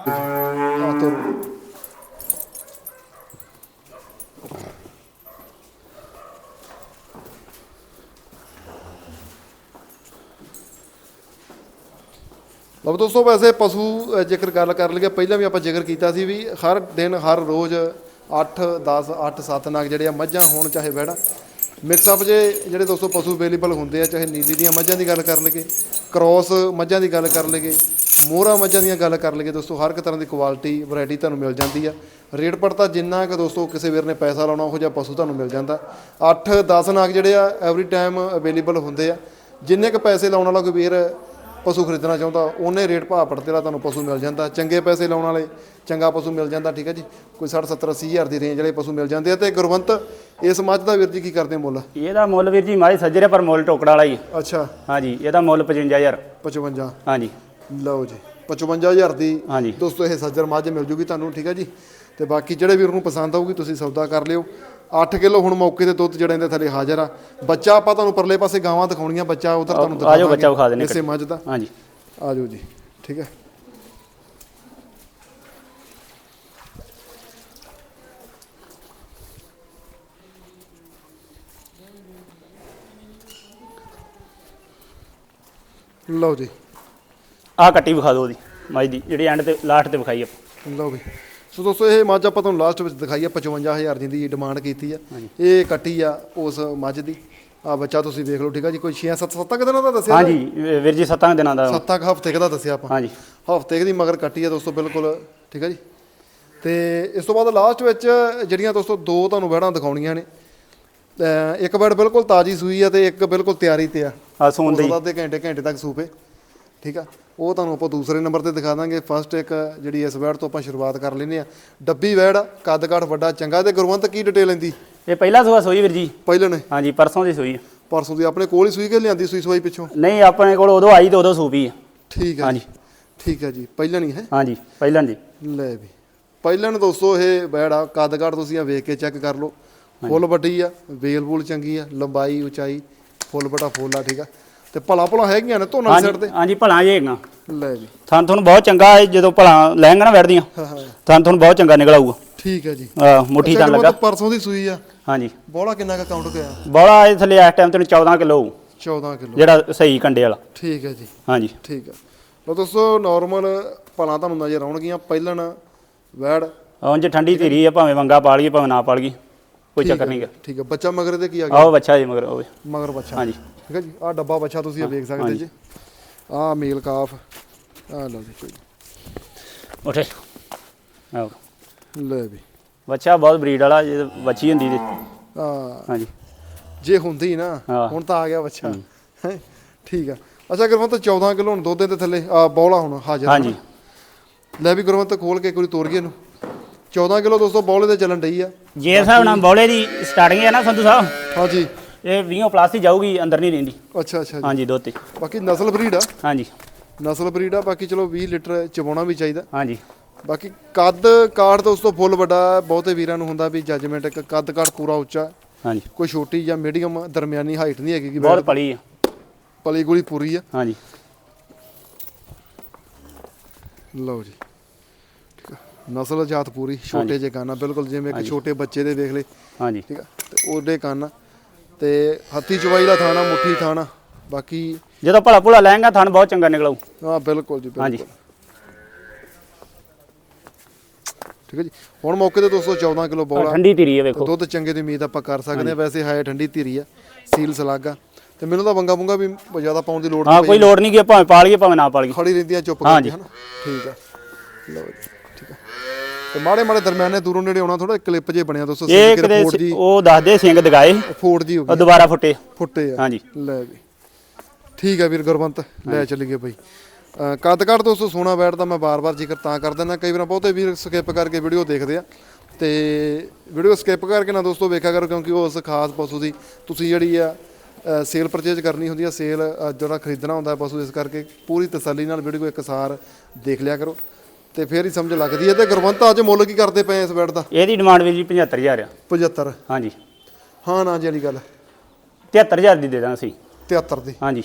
Speaker 1: ਆ ਤੋਰੋ ਲਓ ਦੋਸਤੋ, ਵੈਸੇ ਪਸ਼ੂ ਜੇਕਰ ਗੱਲ ਕਰ ਲਈਏ, ਪਹਿਲਾਂ ਵੀ ਆਪਾਂ ਜ਼ਿਕਰ ਕੀਤਾ ਸੀ ਵੀ ਹਰ ਦਿਨ, ਹਰ ਰੋਜ਼ 8 10 8 7 ਨਾਗ ਜਿਹੜੇ ਆ, ਮੱਝਾਂ ਹੋਣ ਚਾਹੇ ਵਹਿੜਾ ਮਿਕਸ ਅਪ ਜੇ ਜਿਹੜੇ ਦੋਸਤੋ ਪਸ਼ੂ ਅਵੇਲੇਬਲ ਹੁੰਦੇ ਆ, ਚਾਹੇ ਨੀਲੀ ਦੀਆਂ ਮੱਝਾਂ ਦੀ ਗੱਲ ਕਰ ਲਈਏ ਕ੍ਰੋਸ ਮੱਝਾਂ ਦੀ ਗੱਲ ਕਰ ਲਈਏ, ਮੋਹਰਾ ਮੱਝਾਂ ਦੀਆਂ ਗੱਲ ਕਰ ਲਈਏ, ਦੋਸਤੋ, ਹਰ ਇੱਕ ਤਰ੍ਹਾਂ ਦੀ ਕੁਆਲਿਟੀ ਵੈਰਾਈਟੀ ਤੁਹਾਨੂੰ ਮਿਲ ਜਾਂਦੀ ਆ। ਰੇਟ ਪੜਤਾ ਜਿੰਨਾ ਕਿ ਦੋਸਤੋ ਕਿਸੇ ਵੀਰ ਨੇ ਪੈਸਾ ਲਾਉਣਾ, ਉਹ ਜਿਹਾ ਪਸ਼ੂ ਤੁਹਾਨੂੰ ਮਿਲ ਜਾਂਦਾ। 8 10 ਨਾਗ ਜਿਹੜੇ ਆ ਐਵਰੀ ਟਾਈਮ ਅਵੇਲੇਬਲ ਹੁੰਦੇ ਆ। ਜਿੰਨੇ ਕ ਪੈਸੇ ਲਾਉਣ ਵਾਲਾ ਕੋਈ ਵੀਰ ਪਸ਼ੂ ਖਰੀਦਣਾ ਚਾਹੁੰਦਾ ਉਹਨੇ ਰੇਟ ਭਾਅ ਪੜਤੇ ਵਾਲਾ ਤੁਹਾਨੂੰ ਪਸ਼ੂ ਮਿਲ ਜਾਂਦਾ। ਚੰਗੇ ਪੈਸੇ ਲਾਉਣ ਵਾਲੇ ਚੰਗਾ ਪਸ਼ੂ ਮਿਲ ਜਾਂਦਾ ਠੀਕ ਹੈ ਜੀ? ਕੋਈ 60 70 80 ਹਜ਼ਾਰ ਦੀ ਰੇਂਜ ਵਾਲੇ ਪਸ਼ੂ ਮਿਲ ਜਾਂਦੇ ਆ। ਤੇ ਗੁਰਵੰਤ ਇਸ ਮੱਝ ਦਾ ਵੀਰ ਜੀ ਕੀ ਕਰਦੇ ਮੁੱਲ?
Speaker 2: ਇਹਦਾ ਮੁੱਲ ਵੀਰ ਜੀ ਮਾਈ ਸੱਜਰੇ ਪਰ ਮੁੱਲ ਟੋਕੜਾ ਵਾਲਾ ਹੀ। ਹੈ।
Speaker 1: ਅੱਛਾ।
Speaker 2: ਹਾਂਜੀ ਇਹਦਾ ਮੁੱਲ 55000
Speaker 1: 55
Speaker 2: ਹਾਂਜੀ।
Speaker 1: ਲਓ ਜੀ 55000 ਦੀ ਦੋਸਤੋ ਇਹ ਸੱਜਰ ਮੱਝ ਮਿਲ ਜੂਗੀ ਤੁਹਾਨੂੰ ਠੀਕ ਹੈ ਜੀ? ਤੇ ਬਾਕੀ ਜਿਹੜੇ ਵੀਰ ਨੂੰ ਪਸੰਦ ਆਊਗੀ ਤੁਸੀਂ ਸੌਦਾ ਕਰ ਲਿਓ। 8 ਕਿਲੋ ਹੁਣ ਮੌਕੇ ਤੇ ਦੁੱਧ ਜਿਹੜਾ ਇਹਦੇ ਥੱਲੇ ਹਾਜ਼ਰ ਆ। ਬੱਚਾ ਆਪਾਂ ਤੁਹਾਨੂੰ ਪਰਲੇ ਪਾਸੇ ਗਾਵਾਂ ਦਿਖਾਉਣੀਆਂ ਬੱਚਾ ਉਧਰ ਤੁਹਾਨੂੰ
Speaker 2: ਆ
Speaker 1: ਦਿਖਾ
Speaker 2: ਬੱਚਾ ਵਿਖਾ ਦਿੰਦੇ
Speaker 1: ਇਸੇ ਮੱਝ ਦਾ।
Speaker 2: ਹਾਂਜੀ।
Speaker 1: ਆ ਜਾਓ ਜੀ ਠੀਕ ਹੈ। ਲਓ ਜੀ।
Speaker 2: ਆਹ ਕੱਟੀ ਵਿਖਾ ਦਿਓ ਉਹਦੀ ਮਾਈ ਦੀ ਜਿਹੜੀ ਐਂਡ ਤੇ ਲਾਸਟ ਤੇ ਵਿਖਾਈ ਆਪਾਂ।
Speaker 1: ਲਓ ਵੀ। ਸੋ ਦੋਸਤੋ ਇਹ ਮੱਝ ਆਪਾਂ ਤੁਹਾਨੂੰ ਲਾਸਟ ਵਿੱਚ ਦਿਖਾਈ ਆ 55000 ਦੀ ਦੀ ਡਿਮਾਂਡ ਕੀਤੀ ਆ। ਇਹ ਕੱਟੀ ਆ ਉਸ ਮੱਝ ਦੀ। ਆ ਬੱਚਾ ਤੁਸੀਂ ਵੇਖ ਲਓ ਠੀਕ ਆ ਜੀ ਕੋਈ 6 7 7 ਦਿਨਾਂ ਦਾ ਦੱਸਿਆ
Speaker 2: ਹਾਂਜੀ ਵੀਰ ਜੀ ਸੱਤਾਂ ਕੁ ਦਿਨਾਂ ਦਾ।
Speaker 1: 7 ਹਫ਼ਤੇ ਦਾ ਦੱਸਿਆ ਆਪਾਂ।
Speaker 2: ਹਾਂਜੀ।
Speaker 1: ਹਫ਼ਤੇ ਦੀ ਮਗਰ ਕੱਟੀ ਆ ਦੋਸਤੋ ਬਿਲਕੁਲ ਠੀਕ ਆ ਜੀ। ਤੇ ਇਸ ਤੋਂ ਬਾਅਦ ਲਾਸਟ ਵਿੱਚ ਜਿਹੜੀਆਂ ਦੋਸਤੋ ਦੋ ਤੁਹਾਨੂੰ ਵਹਿੜਾਂ ਦਿਖਾਉਣੀਆਂ ਨੇ। ਇੱਕ ਵੜ ਬਿਲਕੁਲ ਤਾਜੀ ਸੂਈ ਆ ਤੇ ਇੱਕ ਬਿਲਕੁਲ ਤਿਆਰੀ ਤੇ ਆ।
Speaker 2: ਦੀ
Speaker 1: ਉਸ ਦੇ। ਘੰਟੇ ਘੰਟੇ ਤੱਕ ਸੂਪੇ। ਠੀਕ ਆ? ਉਹ ਤੁਹਾਨੂੰ ਆਪਾਂ ਦੂਸਰੇ ਨੰਬਰ ਤੇ ਦਿਖਾ ਦਾਂਗੇ। ਫਸਟ ਇੱਕ ਜਿਹੜੀ ਇਸ ਵੈੜ ਤੋਂ ਆਪਾਂ ਸ਼ੁਰੂਆਤ ਕਰ ਲੈਨੇ ਆ। ਡੱਬੀ ਵੈੜ ਕੱਦ ਕਾਠ ਵੱਡਾ ਚੰਗਾ। ਤੇ ਗੁਰਵੰਤ ਕੀ ਡਿਟੇਲ ਲੈਂਦੀ?
Speaker 2: ਇਹ ਪਹਿਲਾ ਸੂਆ ਸੋਈ ਵੀਰ ਜੀ।
Speaker 1: ਪਹਿਲਾਂ ਨੇ?
Speaker 2: ਹਾਂਜੀ ਪਰਸੋਂ ਦੀ ਸੂਈ ਹੈ।
Speaker 1: ਪਰਸੋਂ ਦੀ ਆਪਣੇ ਕੋਲ ਹੀ ਸੂਈ ਕੇ ਲਿਆਂਦੀ ਸੂਈ ਸਵਾਈ ਪਿੱਛੋਂ?
Speaker 2: ਨਹੀਂ ਆਪਣੇ ਕੋਲ ਉਦੋਂ ਆਈ ਤੇ ਉਦੋਂ ਸੂਪੀ ਹੈ
Speaker 1: ਠੀਕ ਆ
Speaker 2: ਹਾਂਜੀ।
Speaker 1: ਠੀਕ ਆ ਜੀ। ਪਹਿਲਾਂ ਨਹੀਂ ਹੈ?
Speaker 2: ਹਾਂਜੀ ਪਹਿਲਾਂ ਜੀ
Speaker 1: ਲੈ ਵੀ। ਪਹਿਲਾਂ ਨੂੰ ਦੋਸਤੋ ਇਹ ਵੈੜ ਆ ਕੱਦ ਕਾਠ ਤੁਸੀਂ ਆ ਵੇਖ ਕੇ ਚੈੱਕ ਕਰ ਲਓ। ਫੁੱਲ ਵੱਡੀ ਆ ਵੇਲ ਵੂਲ ਚੰਗੀ ਆ ਲੰਬਾਈ ਉਚਾਈ ਫੁੱਲ ਬਟਾ ਫੁੱਲ ਆ ਠੀਕ ਆ। ਤੇ ਭਲਾ ਭਲਾ ਹੈਗੀਆਂ ਨੇ ਧੋਣਾ ਸਾਈਡ ਤੇ।
Speaker 2: ਹਾਂਜੀ ਭਲਾ ਜੇਗਾ
Speaker 1: ਲੈ ਵੀ
Speaker 2: ਥਾਨ ਤੁਹਾਨੂੰ ਬਹੁਤ ਚੰਗਾ ਹੈ ਜਦੋਂ ਭਲਾ ਲਹਿੰਗਾ ਨਾ ਵੜਦੀਆਂ
Speaker 1: ਹਾਂ ਹਾਂ।
Speaker 2: ਥਾਨ ਤੁਹਾਨੂੰ ਬਹੁਤ ਚੰਗਾ ਨਿਕਲ ਆਊਗਾ
Speaker 1: ਠੀਕ ਹੈ ਜੀ।
Speaker 2: ਆ ਮੁੱਠੀ ਤਾਂ ਲੱਗਾ।
Speaker 1: ਪਰਸੋਂ ਦੀ ਸੂਈ ਆ।
Speaker 2: ਹਾਂਜੀ।
Speaker 1: ਬੋਲਾ ਕਿੰਨਾ ਕੁ ਕਾਊਂਟ ਗਿਆ?
Speaker 2: ਬੋਲਾ ਇਹ ਥੱਲੇ ਇਸ ਟਾਈਮ ਤੈਨੂੰ 14 ਕਿਲੋ
Speaker 1: 14 ਕਿਲੋ।
Speaker 2: ਜਿਹੜਾ ਸਹੀ ਕੰਡੇ ਵਾਲਾ।
Speaker 1: ਠੀਕ ਹੈ ਜੀ।
Speaker 2: ਹਾਂਜੀ।
Speaker 1: ਠੀਕ ਹੈ। ਲੋ ਦੋਸਤੋ ਨਾਰਮਲ ਭਲਾ ਤੁਹਾਨੂੰ ਨਜ਼ਰ ਆਉਣਗੀਆਂ। ਪਹਿਲਣ ਵੈੜ।
Speaker 2: ਉਂਝ ਠੰਡੀ ਧੀਰੀ ਆ ਭਾਵੇਂ ਵੰਗਾ ਪਾ ਲਈਏ ਭਾਵੇਂ ਨਾ ਪਾ ਲਈਏ। ਕੋਈ ਚੱਕਰ ਨਹੀਂਗਾ
Speaker 1: ਠੀਕ ਹੈ ਬੱਚਾ ਮਗਰ ਤੇ ਕੀ ਆ ਗਿਆ?
Speaker 2: ਆਓ ਬੱਚਾ ਜੀ ਮਗਰ ਹੋਵੇ
Speaker 1: ਮਗਰ ਬੱਚਾ।
Speaker 2: ਹਾਂਜੀ।
Speaker 1: ਠੀਕ ਹੈ ਜੀ ਆਹ ਡੱਬਾ ਬੱਚਾ ਤੁਸੀਂ ਇਹ ਵੇਖ ਸਕਦੇ ਜੀ। ਆਹ ਮੇਲ ਕਾਫ। ਆਹ ਲਓ ਜੀ ਕੋਈ
Speaker 2: ਉਠੇ। ਆਓ।
Speaker 1: ਲੈ ਵੀ।
Speaker 2: ਬੱਚਾ ਬਹੁਤ ਬਰੀਡ ਵਾਲਾ ਜੇ ਬੱਚੀ ਹੁੰਦੀ ਤੇ।
Speaker 1: ਆ
Speaker 2: ਹਾਂਜੀ।
Speaker 1: ਜੇ ਹੁੰਦੀ ਨਾ
Speaker 2: ਹਾਂ।
Speaker 1: ਹੁਣ ਤਾਂ ਆ ਗਿਆ ਬੱਚਾ। ਹੈਂ? ਠੀਕ ਆ। ਅੱਛਾ ਗੁਰਵੰਤ 14 ਕਿਲੋ ਹੁਣ ਦੁੱਧ ਦੇ ਥੱਲੇ। ਆ ਬੌਲਾ ਹੁਣ ਹਾਜ਼ਰ
Speaker 2: ਹਾਂਜੀ।
Speaker 1: ਲੈ ਵੀ ਗੁਰਵੰਤ ਖੋਲ ਕੇ ਕੋਈ ਤੋਰ ਗਿਆ ਇਹਨੂੰ। 14 ਕਿਲੋ ਦੋਸਤੋ ਬੌਲੇ ਤੇ ਚੱਲਣ ਡਈ ਆ।
Speaker 2: ਜੇ ਹਿਸਾਬ ਨਾਲ ਬੌਲੇ ਦੀ ਸਟਾਰਟਿੰਗ ਹੈ ਨਾ ਸੰਧੂ ਸਾਹਿਬ
Speaker 1: ਹਾਂਜੀ।
Speaker 2: ਇਹ 20 ਪਲੱਸ ਹੀ ਜਾਊਗੀ ਅੰਦਰ ਨਹੀਂ ਰਹਿੰਦੀ।
Speaker 1: ਅੱਛਾ ਅੱਛਾ ਜੀ।
Speaker 2: ਹਾਂਜੀ ਦੁੱਧ ਤੇ।
Speaker 1: ਬਾਕੀ ਨਸਲ ਬਰੀਡ ਆ।
Speaker 2: ਹਾਂਜੀ।
Speaker 1: ਨਸਲ ਬਰੀਡ ਆ ਬਾਕੀ ਚਲੋ 20 ਲੀਟਰ ਚਵਾਉਣਾ ਵੀ ਚਾਹੀਦਾ।
Speaker 2: ਹਾਂਜੀ।
Speaker 1: ਬਾਕੀ ਕੱਦ ਕਾਠ ਤੋਂ ਉਸ ਤੋਂ ਫੁੱਲ ਵੱਡਾ। ਬਹੁਤੇ ਵੀਰਾਂ ਨੂੰ ਹੁੰਦਾ ਵੀ ਜੱਜਮੈਂਟ ਇੱਕ ਕੱਦ ਕਾਠ ਪੂਰਾ ਉੱਚਾ।
Speaker 2: ਹਾਂਜੀ।
Speaker 1: ਕੋਈ ਛੋਟੀ ਜਾਂ ਮੀਡੀਅਮ ਦਰਮਿਆਨੀ ਹਾਈਟ ਨਹੀਂ ਹੈਗੀ ਕਿ
Speaker 2: ਬਹੁਤ ਪਲੀ ਆ।
Speaker 1: ਪਲੀ ਗੋਲੀ ਪੂਰੀ ਆ।
Speaker 2: ਹਾਂਜੀ।
Speaker 1: ਲਓ ਜੀ। ਨਸਲ ਜਾਤ ਪੂਰੀ ਛੋਟੇ ਜਿਹੇ ਕੰਨ ਆ ਬਿਲਕੁਲ ਜਿਵੇਂ ਇੱਕ ਛੋਟੇ ਬੱਚੇ ਦੇ ਵੇਖ ਲਏ
Speaker 2: ਹਾਂਜੀ।
Speaker 1: ਠੀਕ ਆ? ਤੇ ਉਹਦੇ ਕੰਨ ਆ। ਤੇ ਹੱਥੀ ਚਵਾਈ ਦਾ ਥਾਣਾ ਮੁੱਠੀ ਥਾਣਾ ਬਾਕੀ
Speaker 2: ਜਦੋਂ ਭਲਾ ਭੁਲਾ ਲੈਂਗਾ ਥਣ ਬਹੁਤ ਚੰਗਾ ਨਿਕਲੂ।
Speaker 1: ਹਾਂ ਬਿਲਕੁਲ ਜੀ
Speaker 2: ਹਾਂਜੀ।
Speaker 1: ਠੀਕ ਹੈ ਜੀ? ਹੁਣ ਮੌਕੇ ਤੇ 214 ਕਿਲੋ ਬੋਲਾ
Speaker 2: ਠੰਡੀ ਧੀਰੀ ਆ ਵੇਖੋ।
Speaker 1: ਦੁੱਧ ਚੰਗੇ ਦੀ ਉਮੀਦ ਆਪਾਂ ਕਰ ਸਕਦੇ ਹਾਂ। ਵੈਸੇ ਹੈ ਠੰਡੀ ਧੀਰੀ ਆ। ਸੀਲ ਸਲਾਗਾ। ਤੇ ਮੈਨੂੰ ਤਾਂ ਬੰਗਾ ਬੁੰਗਾ ਵੀ ਜ਼ਿਆਦਾ ਪਾਉਣ ਦੀ ਲੋੜ
Speaker 2: ਹਾਂ
Speaker 1: ਨਹੀਂ
Speaker 2: ਕੋਈ ਲੋੜ ਨਹੀਂ ਕਿ ਭਾਵੇਂ ਪਾਲ ਗਏ ਭਾਵੇਂ ਨਾ ਪਾਲ ਗਏ
Speaker 1: ਖੜੀ ਰਹਿੰਦੀਆਂ ਚੁੱਪ। ਕਰਕੇ ਹਨਾ? ਠੀਕ ਆ। ਲਓ ਜੀ। ਆ ਤੇ ਮਾੜੇ ਮਾੜੇ ਦਰਮਿਆਨੇ ਦੂਰੋਂ ਨੇੜੇ ਆਉਣਾ ਥੋੜਾ ਕਲਿੱਪ ਜੇ ਬਣਿਆ ਦੋਸਤੋ
Speaker 2: ਇਹ ਕਿਤੇ
Speaker 1: ਜੀ?
Speaker 2: ਉਹ ਦੱਸਦੇ ਸਿੰਘ ਦਗਾਏ।
Speaker 1: ਫੋੜ ਜੀ ਹੋ
Speaker 2: ਉਹ ਦੁਬਾਰਾ ਫੁੱਟੇ
Speaker 1: ਫੁੱਟੇ ਆ।
Speaker 2: ਹਾਂਜੀ।
Speaker 1: ਲੈ ਵੀ। ਠੀਕ ਆ ਵੀਰ ਗੁਰਵੰਤ ਲੈ ਚੱਲੀਏ ਬਈ। ਕੱਦ ਕੱਟ ਦੋਸਤੋ ਸੋਨਾ ਬੈਠਦਾ ਮੈਂ ਬਾਰ-ਬਾਰ ਜ਼ਿਕਰ ਤਾਂ ਕਰ ਦਿੰਦਾ। ਕਈ ਵਾਰ ਬਹੁਤੇ ਵੀਰ ਸਕਿਪ ਕਰਕੇ ਵੀਡੀਓ ਦੇਖਦੇ ਆ। ਤੇ ਵੀਡੀਓ ਸਕਿਪ ਕਰਕੇ ਨਾ ਦੋਸਤੋ ਵੇਖਿਆ ਕਰੋ ਕਿਉਂਕਿ ਉਸ ਖਾਸ ਪਸ਼ੂ ਦੀ ਤੁਸੀਂ ਜਿਹੜੀ ਆ ਸੇਲ ਪਰਚੇਜ ਕਰਨੀ ਹੁੰਦੀ ਆ ਸੇਲ ਜਿਹੜਾ ਖਰੀਦਣਾ ਹੁੰਦਾ ਪਸ਼ੂ ਇਸ ਕਰਕੇ ਪੂਰੀ ਤਸੱਲੀ ਨਾਲ ਵੀਡੀਓ ਇੱਕ ਸਾਰ ਦੇਖ ਲਿਆ ਕਰੋ। ਤੇ ਫੇਰ ਹੀ ਸਮਝ ਲੱਗਦੀ ਹੈ। ਤੇ ਗੁਰਵੰਤ ਅੱਜ ਮੁੱਲ ਕੀ ਕਰਦੇ ਪਏ ਇਸ ਬੈਡ ਦਾ?
Speaker 2: ਇਹਦੀ ਡਿਮਾਂਡ ਵੀ ਜੀ 75000 ਆ।
Speaker 1: 75
Speaker 2: ਹਾਂਜੀ।
Speaker 1: ਹਾਂ ਨਾ ਜੀ ਵਾਲੀ ਗੱਲ।
Speaker 2: 73000 ਦੀ ਦੇ ਦਾਂਗੇ ਅਸੀਂ।
Speaker 1: 73 ਦੀ?
Speaker 2: ਹਾਂਜੀ।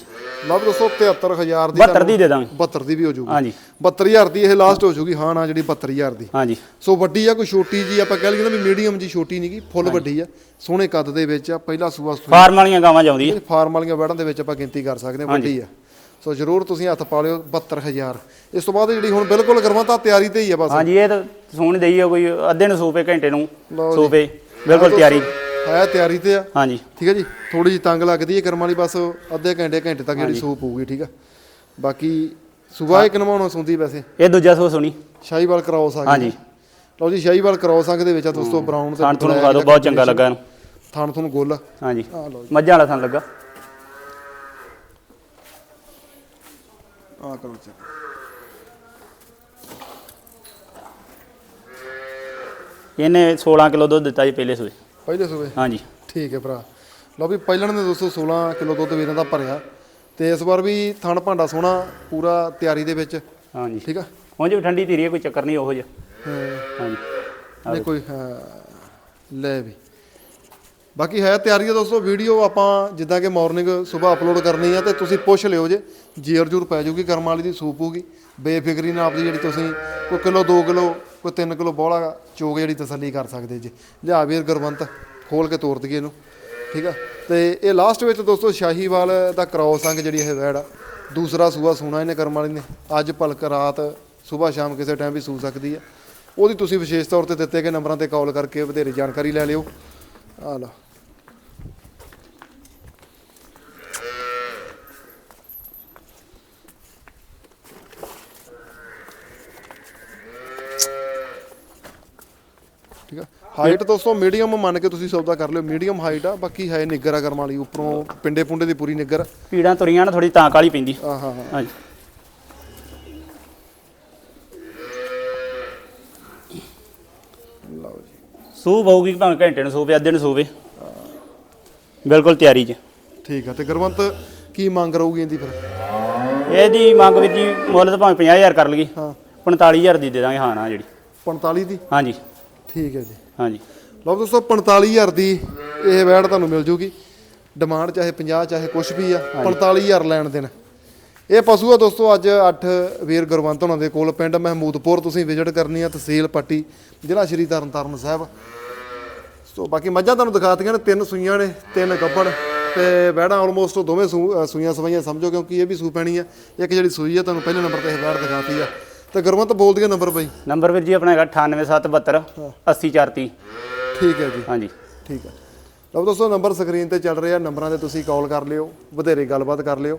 Speaker 1: ਲਓ ਦੋਸਤੋ 73000 ਦੀ
Speaker 2: 72 ਦੀ ਦੇ ਦਾਂਗੇ।
Speaker 1: 72 ਦੀ ਵੀ ਹੋ ਜਾਊਗੀ
Speaker 2: ਹਾਂਜੀ।
Speaker 1: 72000 ਦੀ ਇਹ ਲਾਸਟ ਹੋ ਜਾਊਗੀ ਹਾਂ ਨਾ ਜਿਹੜੀ 72000 ਦੀ।
Speaker 2: ਹਾਂਜੀ।
Speaker 1: ਸੋ ਵੱਡੀ ਆ ਕੋਈ ਛੋਟੀ ਜੀ ਆਪਾਂ ਕਹਿ ਲਈਏ ਨਾ ਵੀ ਮੀਡੀਅਮ ਜੀ ਛੋਟੀ ਨਹੀਂਗੀ ਫੁੱਲ ਵੱਡੀ ਆ। ਸੋਹਣੇ ਕੱਦ ਦੇ ਵਿੱਚ ਆ ਪਹਿਲਾ ਸੂਆ ਸੂਈ।
Speaker 2: ਫਾਰਮ ਵਾਲੀਆਂ ਗਾਵਾਂ ਜਾਂਦੀ
Speaker 1: ਫਾਰਮ ਵਾਲੀਆਂ ਵੜਾਂ ਦੇ ਵਿੱਚ ਆਪਾਂ ਗਿਣਤੀ ਕਰ ਸਕਦੇ ਹਾਂ ਵੱਡੀ ਆ। ਸੋ ਜਰੂਰ ਤੁਸੀਂ ਹੱਥ ਪਾ ਲਿਓ 72000 ਇਸ ਤੋਂ ਬਾਅਦ ਜਿਹੜੀ ਹੁਣ ਬਿਲਕੁਲ ਕਰਵਾਤਾ ਤਿਆਰੀ ਤੇ ਹੀ ਆ ਬਸ।
Speaker 2: ਹਾਂਜੀ ਇਹ ਤਾਂ ਸੋਹਣੀ ਦਈ ਆ ਕੋਈ ਅੱਧੇ ਨੂੰ ਸੂਪੇ ਘੰਟੇ ਨੂੰ। ਸੂਪੇ ਬਿਲਕੁਲ ਤਿਆਰੀ।
Speaker 1: ਹੈ ਤਿਆਰੀ ਤੇ ਆ।
Speaker 2: ਹਾਂਜੀ।
Speaker 1: ਠੀਕ ਹੈ ਜੀ ਥੋੜੀ ਜੀ ਤੰਗ ਲੱਗਦੀ ਹੈ ਕਰਮ ਵਾਲੀ ਬਸ ਅੱਧੇ ਘੰਟੇ ਘੰਟੇ ਤੱਕ ਜਿਹੜੀ ਸੂਪ ਹੋਊਗੀ ਠੀਕ ਆ। ਬਾਕੀ ਸੁਬਾਹ ਇੱਕ ਨਵਾਉਣਾ ਸੁੰਦੀ ਵੈਸੇ।
Speaker 2: ਇਹ ਦੂਜਾ ਸੋ ਸੁਣੀ
Speaker 1: ਸ਼ਾਹੀਵਾਲ ਕਰਾਉਸ ਆ ਗਈ
Speaker 2: ਹਾਂਜੀ।
Speaker 1: ਲਓ ਜੀ ਸ਼ਾਹੀਵਾਲ ਕਰਾਉਸ ਅੰਗ ਦੇ ਵਿੱਚ ਆ ਦੋਸਤੋ ਬਰਾਊਨ ਤੇ
Speaker 2: ਥਣ ਤੁਹਾਨੂੰ ਖਾ
Speaker 1: ਦਾ
Speaker 2: ਬਹੁਤ ਚੰਗਾ ਲੱਗਾ ਇਹਨੂੰ।
Speaker 1: ਥਣ ਤੁਹਾਨੂੰ ਗੋਲ।
Speaker 2: ਹਾਂਜੀ। ਮੱਝਾਂ ਵਾਲਾ ਥਣ ਲੱਗਾ।
Speaker 1: ਆ ਕਰੋ ਚੈੱਕ।
Speaker 2: ਇਹਨੇ 16 ਕਿਲੋ ਦੁੱਧ ਦਿੱਤਾ ਜੀ ਪਹਿਲੇ ਸੂਏ।
Speaker 1: ਪਹਿਲੇ ਸੂਬੇ
Speaker 2: ਹਾਂਜੀ।
Speaker 1: ਠੀਕ ਹੈ ਭਰਾ। ਲਓ ਵੀ ਪਹਿਲਣ ਦੇ ਦੋਸਤੋ 16 ਕਿਲੋ ਦੁੱਧ ਵੀਰਾਂ ਦਾ ਭਰਿਆ। ਤੇ ਇਸ ਵਾਰ ਵੀ ਥਣ ਭਾਂਡਾ ਸੋਹਣਾ ਪੂਰਾ ਤਿਆਰੀ ਦੇ ਵਿੱਚ।
Speaker 2: ਹਾਂਜੀ।
Speaker 1: ਠੀਕ ਆ?
Speaker 2: ਉਂਝ ਵੀ ਠੰਡੀ ਧੀਰੀ ਹੈ ਕੋਈ ਚੱਕਰ ਨਹੀਂ ਉਹੋ ਜਿਹਾ।
Speaker 1: ਹਾਂ,
Speaker 2: ਹਾਂਜੀ।
Speaker 1: ਨਹੀਂ ਕੋਈ ਹਾਂ, ਲੈ ਵੀ। ਬਾਕੀ ਹੈ ਤਿਆਰੀ ਹੈ ਦੋਸਤੋ, ਵੀਡੀਓ ਆਪਾਂ ਜਿੱਦਾਂ ਕਿ ਮਾਰਨਿੰਗ ਸਵੇਰ ਅਪਲੋਡ ਕਰਨੀ ਆ ਤੇ ਤੁਸੀਂ ਪੁੱਛ ਲਿਓ ਜੇ ਜ਼ੇਰ ਜੂਰ ਪੈ ਜੂਗੀ, ਕਰਮ ਵਾਲੀ ਦੀ ਸੂਪ ਹੋਊਗੀ। ਬੇਫਿਕਰੀ ਨਾਲ ਆਪਦੀ ਜਿਹੜੀ ਤੁਸੀਂ ਕੋਈ ਕਿਲੋ 2 ਕਿਲੋ, ਕੋਈ 3 ਕਿਲੋ ਬੋਲਾ ਚੋਗ ਜਿਹੜੀ ਤਸੱਲੀ ਕਰ ਸਕਦੇ ਜੇ। ਲਿਆ ਵੀਰ ਗੁਰਵੰਤ ਖੋਲ ਕੇ ਤੋਰ ਦਈਏ ਇਹਨੂੰ, ਠੀਕ ਆ? ਤੇ ਇਹ ਲਾਸਟ ਵਿੱਚ ਦੋਸਤੋ, ਸ਼ਾਹੀਵਾਲ ਦਾ ਕ੍ਰੋਸ ਅੰਗ ਜਿਹੜੀ ਇਹ ਵੈੜ ਆ। ਦੂਸਰਾ ਸੂਆ ਸੂਣਾ ਇਹਨੇ ਕਰਮ ਵਾਲੀ ਨੇ। ਅੱਜ ਭਲਕ ਰਾਤ ਸਵੇਰ ਸ਼ਾਮ ਕਿਸੇ ਟਾਈਮ ਵੀ ਸੂ ਸਕਦੀ ਆ। ਉਹਦੀ ਤੁਸੀਂ ਵਿਸ਼ੇਸ਼ ਤੌਰ ਤੇ ਦਿੱਤੇ ਗਏ ਨੰਬਰਾਂ ਤੇ ਕਾਲ ਕਰਕੇ ਵਧੇਰੇ ਜਾਣਕਾਰੀ ਲੈ ਲਿਓ। ਆ ਲਓ ਠੀਕ ਆ? ਹਾਈਟ ਦੋਸਤੋ ਮੀਡੀਅਮ ਮੰਨ ਕੇ ਤੁਸੀਂ ਸੌਦਾ ਕਰ ਲਿਓ। ਮੀਡੀਅਮ ਹਾਈਟ ਆ ਬਾਕੀ ਹੈ ਨਿੱਗਰ ਆ ਕਰਮ ਵਾਲੀ। ਉੱਪਰੋਂ ਪਿੰਡੇ ਪੁੰਡੇ ਦੀ ਪੂਰੀ ਨਿੱਗਰ
Speaker 2: ਪੀੜਾਂ ਤੁਰੀਆਂ ਨਾ ਥੋੜੀ ਤਾਂ ਕਾਲੀ ਪੈਂਦੀ।
Speaker 1: ਹਾਂ ਹਾਂ
Speaker 2: ਹਾਂਜੀ। ਸੂਪ ਹੋਊਗੀ ਭਾਵੇਂ ਘੰਟੇ ਨੂੰ ਸੂਪੇ ਅੱਧੇ ਨੂੰ ਸੂਪੇ ਬਿਲਕੁਲ ਤਿਆਰੀ 'ਚ।
Speaker 1: ਠੀਕ ਆ ਤੇ ਗੁਰਵੰਤ ਕੀ ਮੰਗ ਰਹੂਗੀ ਇਹਦੀ ਫਿਰ?
Speaker 2: ਇਹਦੀ ਮੰਗ ਵਿੱਚ ਜੀ ਮੁੱਲ ਤਾਂ ਭਾਵੇਂ 50000 ਕਰ ਲਈਏ।
Speaker 1: ਹਾਂ।
Speaker 2: 45000 ਦੀ ਦੇ ਦਾਂਗੇ ਹਾਂ ਨਾ ਜਿਹੜੀ।
Speaker 1: 45 ਦੀ?
Speaker 2: ਹਾਂਜੀ।
Speaker 1: ਠੀਕ ਹੈ ਜੀ।
Speaker 2: ਹਾਂਜੀ।
Speaker 1: ਲਓ ਦੋਸਤੋ 45000 ਦੀ ਇਹ ਵੈੜ ਤੁਹਾਨੂੰ ਮਿਲ ਜੂਗੀ। ਡਿਮਾਂਡ ਚਾਹੇ 50 ਚਾਹੇ ਕੁਝ ਵੀ ਆ 45000 ਲੈਣ ਦੇਣ। ਇਹ ਪਸ਼ੂ ਆ ਦੋਸਤੋ ਅੱਜ 8 ਵੀਰ ਗੁਰਵੰਤ ਉਹਨਾਂ ਦੇ ਕੋਲ ਪਿੰਡ ਮਹਿਮੂਦਪੁਰ ਤੁਸੀਂ ਵਿਜ਼ਿਟ ਕਰਨੀ ਆ ਤਹਿਸੀਲ ਪੱਟੀ ਜ਼ਿਲ੍ਹਾ ਸ਼੍ਰੀ ਤਰਨਤਾਰਨ ਸਾਹਿਬ। ਸੋ ਬਾਕੀ ਮੱਝਾਂ ਤੁਹਾਨੂੰ ਦਿਖਾਤੀਆਂ ਨੇ ਤਿੰਨ ਸੂਈਆਂ ਨੇ ਤਿੰਨ ਗੱਬੜ ਤੇ ਵੈੜਾਂ ਆਲਮੋਸਟ ਦੋਵੇਂ ਸੂਈਆਂ ਸਵਾਈਆਂ ਸਮਝੋ ਕਿਉਂਕਿ ਇਹ ਵੀ ਸੂ ਪੈਣੀ ਆ। ਇੱਕ ਜਿਹੜੀ ਸੂਈ ਆ ਤੁਹਾਨੂੰ ਪਹਿਲੇ ਨੰਬਰ ਤੇ ਇਹ ਵੈੜ ਦਿਖਾਤੀ ਆ। ਤੇ ਗੁਰਵੰਤ ਬੋਲ ਦਈਏ ਨੰਬਰ ਬਈ।
Speaker 2: ਨੰਬਰ ਵੀਰ ਜੀ ਆਪਣਾ ਹੈਗਾ 98772 80430
Speaker 1: ਠੀਕ ਹੈ ਜੀ।
Speaker 2: ਹਾਂਜੀ।
Speaker 1: ਠੀਕ ਹੈ ਲਓ ਦੋਸਤੋ ਨੰਬਰ ਸਕਰੀਨ ਤੇ ਚੱਲ ਰਿਹਾ ਨੰਬਰਾਂ ਤੇ ਤੁਸੀਂ ਕਾਲ ਕਰ ਲਿਓ ਵਧੇਰੇ ਗੱਲਬਾਤ ਕਰ ਲਿਓ।